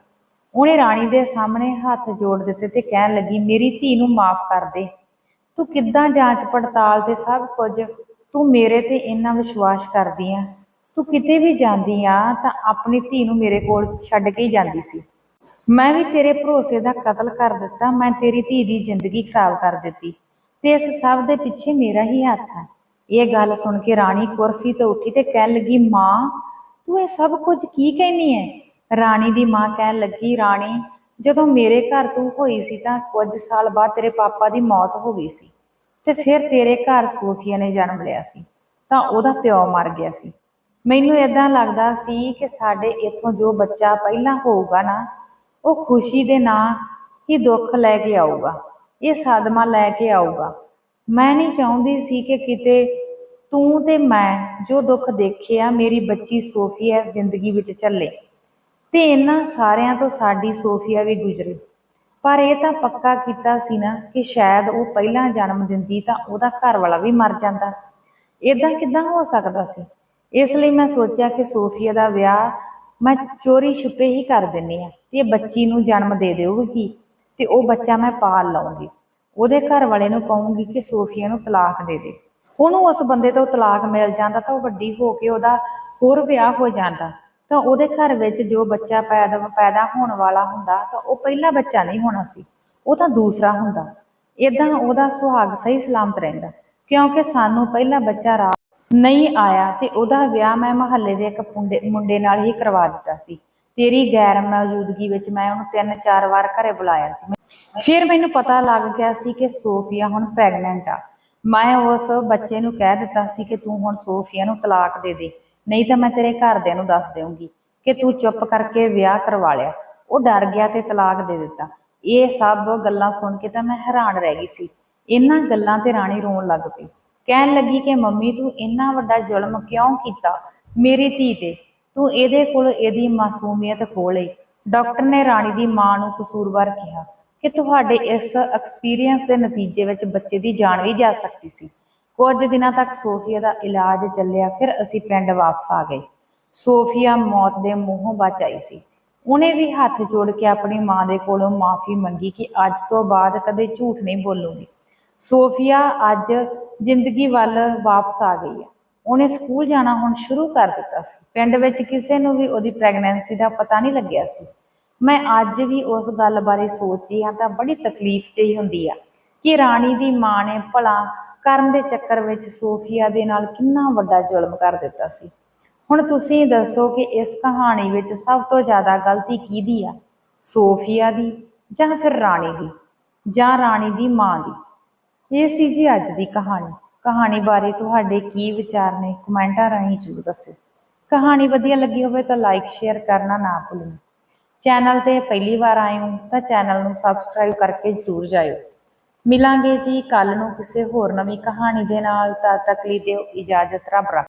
ਉਹਨੇ ਰਾਣੀ ਦੇ ਸਾਹਮਣੇ ਹੱਥ ਜੋੜ ਦਿੱਤੇ ਤੇ ਕਹਿਣ ਲੱਗੀ, ਮੇਰੀ ਧੀ ਨੂੰ ਮਾਫ ਕਰ ਦੇ। ਤੂੰ ਕਿੱਦਾਂ ਜਾਂਚ ਪੜਤਾਲ ਤੇ ਸਭ ਕੁਝ? ਤੂੰ ਮੇਰੇ ਤੇ ਇੰਨਾ ਵਿਸ਼ਵਾਸ ਕਰਦੀ ਆ। ਤੂੰ ਕਿਤੇ ਵੀ ਜਾਂਦੀ ਆ ਤਾਂ ਆਪਣੀ ਧੀ ਨੂੰ ਮੇਰੇ ਕੋਲ ਛੱਡ ਕੇ ਹੀ ਜਾਂਦੀ ਸੀ। ਮੈਂ ਵੀ ਤੇਰੇ ਭਰੋਸੇ ਦਾ ਕਤਲ ਕਰ ਦਿੱਤਾ। ਮੈਂ ਤੇਰੀ ਧੀ ਦੀ ਜ਼ਿੰਦਗੀ ਖਰਾਬ ਕਰ ਦਿੱਤੀ। ਤੇ ਇਸ ਸਭ ਦੇ ਪਿੱਛੇ ਮੇਰਾ ਹੀ ਹੱਥ ਹੈ ਇਹ ਗੱਲ ਸੁਣ ਕੇ ਰਾਣੀ ਕੁਰਸੀ ਤੋਂ ਉੱਠੀ ਤੇ ਕਹਿਣ ਲੱਗੀ, ਮਾਂ, ਤੂੰ ਇਹ ਸਭ ਕੁਝ ਕੀ ਕਹਿਨੀ ਹੈ ਰਾਣੀ ਦੀ ਮਾਂ ਕਹਿਣ ਲੱਗੀ, ਰਾਣੀ, ਜਦੋਂ ਮੇਰੇ ਘਰ ਤੂੰ ਹੋਈ ਸੀ ਤਾਂ ਕੁਝ ਸਾਲ ਬਾਅਦ ਤੇਰੇ ਪਾਪਾ ਦੀ ਮੌਤ ਹੋ ਗਈ ਸੀ ਤੇ ਫਿਰ ਤੇਰੇ ਘਰ ਸੋਫੀਆ ਨੇ ਜਨਮ ਲਿਆ ਸੀ, ਤਾਂ ਉਹਦਾ ਪਿਓ ਮਰ ਗਿਆ ਸੀ। ਮੈਨੂੰ ਇਦਾਂ ਲੱਗਦਾ ਸੀ ਕਿ ਸਾਡੇ ਇੱਥੋਂ ਜੋ ਬੱਚਾ ਪਹਿਲਾਂ ਹੋਊਗਾ ਨਾ, ਉਹ ਖੁਸ਼ੀ ਦੇ ਨਾਂ ਹੀ ਦੁੱਖ ਲੈ ਕੇ ਆਊਗਾ, ਇਹ ਸਦਮਾ ਲੈ ਕੇ ਆਊਗਾ। ਮੈਂ ਨਹੀਂ ਚਾਹੁੰਦੀ ਸੀ ਕਿ ਕਿਤੇ ਤੂੰ ਤੇ ਮੈਂ ਜੋ ਦੁੱਖ ਦੇਖਿਆ ਮੇਰੀ ਬੱਚੀ ਸੋਫੀਆ ਇਸ ਜ਼ਿੰਦਗੀ ਵਿੱਚ ਚੱਲੇ ਤੇ ਇਹਨਾਂ ਸਾਰਿਆਂ ਤੋਂ ਸਾਡੀ ਸੋਫੀਆ ਵੀ ਗੁਜ਼ਰੇ। ਪਰ ਇਹ ਤਾਂ ਪੱਕਾ ਕੀਤਾ ਸੀ ਨਾ ਕਿ ਸ਼ਾਇਦ ਉਹ ਪਹਿਲਾਂ ਜਨਮ ਦਿੰਦੀ ਤਾਂ ਉਹਦਾ ਘਰ ਵਾਲਾ ਵੀ ਮਰ ਜਾਂਦਾ। ਇਦਾਂ ਕਿਦਾਂ ਹੋ ਸਕਦਾ ਸੀ? ਇਸ ਲਈ ਮੈਂ ਸੋਚਿਆ ਕਿ ਸੋਫੀਆ ਦਾ ਵਿਆਹ ਮੈਂ ਚੋਰੀ ਛੁਪੇ ਹੀ ਕਰ ਦਿੰਨੀ ਆ ਤੇ ਇਹ ਬੱਚੀ ਨੂੰ ਜਨਮ ਦੇ ਦੇਊਗੀ ਤੇ ਉਹ ਬੱਚਾ ਮੈਂ ਪਾਲ ਲਵਾਂਗੀ ਉਹਦੇ ਘਰ ਵਾਲੇ ਨੂੰ ਕਹੂੰਗੀ ਕਿ ਸੋਫੀਆ ਨੂੰ ਤਲਾਕ ਦੇ ਦੇ। ਉਹਨੂੰ ਉਸ ਬੰਦੇ ਤੋਂ ਤਲਾਕ ਮਿਲ ਜਾਂਦਾ ਤਾਂ ਉਹ ਵੱਡੀ ਹੋ ਕੇ ਉਹਦਾ ਹੋਰ ਵਿਆਹ ਹੋ ਜਾਂਦਾ। ਤਾਂ ਉਹਦੇ ਘਰ ਵਿੱਚ ਜੋ ਬੱਚਾ ਪੈਦਾ ਪੈਦਾ ਹੋਣ ਵਾਲਾ ਹੁੰਦਾ ਤਾਂ ਉਹ ਪਹਿਲਾ ਬੱਚਾ ਨਹੀਂ ਹੋਣਾ ਸੀ, ਉਹ ਤਾਂ ਦੂਸਰਾ ਹੁੰਦਾ। ਇਦਾਂ ਉਹਦਾ ਸੁਹਾਗ ਸਹੀ ਸਲਾਮਤ ਰਹਿੰਦਾ, ਕਿਉਂਕਿ ਸਾਨੂੰ ਪਹਿਲਾ ਬੱਚਾ ਰਾ ਨਹੀਂ ਆਇਆ ਤੇ ਉਹਦਾ ਵਿਆਹ ਮੈਂ ਮਹੱਲੇ ਦੇ ਇੱਕ ਮੁੰਡੇ ਮੁੰਡੇ ਨਾਲ ਹੀ ਕਰਵਾ ਦਿੱਤਾ ਸੀ। ਤੇਰੀ ਗੈਰ ਮੌਜੂਦਗੀ ਵਿੱਚ ਮੈਂ ਉਹਨੂੰ ਤਿੰਨ ਚਾਰ ਵਾਰ ਘਰੇ ਬੁਲਾਇਆ ਸੀ। ਫਿਰ ਮੈਨੂੰ ਪਤਾ ਲੱਗ ਗਿਆ ਸੀ ਕਿ ਸੋਫੀਆ ਹੁਣ ਪ੍ਰੈਗਨੈਂਟ ਆ। ਮੈਂ ਉਸ ਬੱਚੇ ਨੂੰ ਕਹਿ ਦਿੱਤਾ ਸੀ ਕਿ ਤੂੰ ਹੁਣ ਸੋਫੀਆ ਨੂੰ ਤਲਾਕ ਦੇ ਦੇ, ਨਹੀਂ ਤਾਂ ਮੈਂ ਤੇਰੇ ਘਰਦਿਆਂ ਨੂੰ ਦੱਸ ਦੇਵਾਂਗੀ ਕਿ ਤੂੰ ਚੁੱਪ ਕਰਕੇ ਵਿਆਹ ਕਰਵਾ ਲਿਆ। ਉਹ ਡਰ ਗਿਆ ਤੇ ਤਲਾਕ ਦੇ ਦਿੱਤਾ। ਇਹ ਸਭ ਗੱਲਾਂ ਸੁਣ ਕੇ ਤਾਂ ਮੈਂ ਹੈਰਾਨ ਰਹਿ ਗਈ ਸੀ। ਇਹਨਾਂ ਗੱਲਾਂ ਤੇ ਰਾਣੀ ਰੋਣ ਲੱਗ ਪਈ। ਕਹਿਣ ਲੱਗੀ ਕਿ ਮੰਮੀ, ਤੂੰ ਇੰਨਾ ਵੱਡਾ ਜ਼ੁਲਮ ਕਿਉਂ ਕੀਤਾ ਮੇਰੀ ਧੀ ਤੇ? ਤੂੰ ਇਹਦੇ ਕੋਲ ਇਹਦੀ ਮਾਸੂਮੀਅਤ ਖੋਹ ਲਈ ਡਾਕਟਰ ਨੇ ਰਾਣੀ ਦੀ ਮਾਂ ਨੂੰ ਕਸੂਰਵਾਰ ਕਿਹਾ। ਕਿ ਤੁਹਾਡੇ ਇਸ ਐਕਸਪੀਰੀਅੰਸ ਦੇ ਨਤੀਜੇ ਵਿੱਚ ਬੱਚੇ ਦੀ ਜਾਨ ਵੀ ਜਾ ਸਕਦੀ ਸੀ। ਕੁਝ ਦਿਨਾਂ ਤੱਕ ਸੋਫੀਆ ਦਾ ਇਲਾਜ ਚੱਲਿਆ, ਫਿਰ ਅਸੀਂ ਪਿੰਡ ਵਾਪਸ ਆ ਗਏ। ਸੋਫੀਆ ਮੌਤ ਦੇ ਮੂੰਹੋਂ ਬਚ ਆਈ ਸੀ। ਉਹਨੇ ਵੀ ਹੱਥ ਜੋੜ ਕੇ ਆਪਣੀ ਮਾਂ ਦੇ ਕੋਲੋਂ ਮਾਫੀ ਮੰਗੀ ਕਿ ਅੱਜ ਤੋਂ ਬਾਅਦ ਕਦੇ ਝੂਠ ਨਹੀਂ ਬੋਲੂਗੀ। ਸੋਫੀਆ ਅੱਜ ਜ਼ਿੰਦਗੀ ਵੱਲ ਵਾਪਸ ਆ ਗਈ ਹੈ। ਉਹਨੇ ਸਕੂਲ ਜਾਣਾ ਹੁਣ ਸ਼ੁਰੂ ਕਰ ਦਿੱਤਾ ਸੀ। ਪਿੰਡ ਵਿੱਚ ਕਿਸੇ ਨੂੰ ਵੀ ਉਹਦੀ ਪ੍ਰੈਗਨੈਂਸੀ ਦਾ ਪਤਾ ਨਹੀਂ ਲੱਗਿਆ ਸੀ। ਮੈਂ ਅੱਜ ਵੀ ਉਸ ਗੱਲ ਬਾਰੇ ਸੋਚਦੀ ਹਾਂ, ਤਾਂ ਬੜੀ ਤਕਲੀਫ ਜਿਹੀ ਹੁੰਦੀ ਆ ਕਿ ਰਾਣੀ ਦੀ ਮਾਂ ਨੇ ਭਲਾ ਕਰਨ ਦੇ ਚੱਕਰ ਵਿੱਚ ਸੋਫੀਆ ਦੇ ਨਾਲ ਕਿੰਨਾ ਵੱਡਾ ਜ਼ੁਲਮ ਕਰ ਦਿੱਤਾ ਸੀ। ਹੁਣ ਤੁਸੀਂ ਦੱਸੋ ਕਿ ਇਸ ਕਹਾਣੀ ਵਿੱਚ ਸਭ ਤੋਂ ਜ਼ਿਆਦਾ ਗਲਤੀ ਕਿਹਦੀ ਆ? ਸੋਫੀਆ ਦੀ ਜਾਂ ਫਿਰ ਰਾਣੀ ਦੀ? ਜਾਂ ਰਾਣੀ ਦੀ ਮਾਂ ਦੀ? ਇਹ ਸੀ ਜੀ ਅੱਜ ਦੀ ਕਹਾਣੀ। ਕਹਾਣੀ ਬਾਰੇ ਤੁਹਾਡੇ ਕੀ ਵਿਚਾਰ ਨੇ? ਕਮੈਂਟਾਂ ਰਾਹੀਂ ਜ਼ਰੂਰ ਦੱਸਿਓ। ਕਹਾਣੀ ਵਧੀਆ ਲੱਗੀ ਹੋਵੇ ਤਾਂ ਲਾਈਕ ਸ਼ੇਅਰ ਕਰਨਾ ਨਾ ਭੁੱਲਣਾ। ਚੈਨਲ ਤੇ ਪਹਿਲੀ ਵਾਰ ਆਏ ਹੋ ਤਾਂ ਚੈਨਲ ਨੂੰ ਸਬਸਕ੍ਰਾਈਬ ਕਰਕੇ ਜ਼ਰੂਰ ਜਾਇਓ। ਮਿਲਾਂਗੇ ਜੀ ਕੱਲ ਨੂੰ ਕਿਸੇ ਹੋਰ ਨਵੀਂ ਕਹਾਣੀ ਦੇ ਨਾਲ, ਤਦ ਤੱਕ ਲਈ ਦਿਓ ਇਜਾਜ਼ਤ, ਰੱਬ ਰੱਖਾ।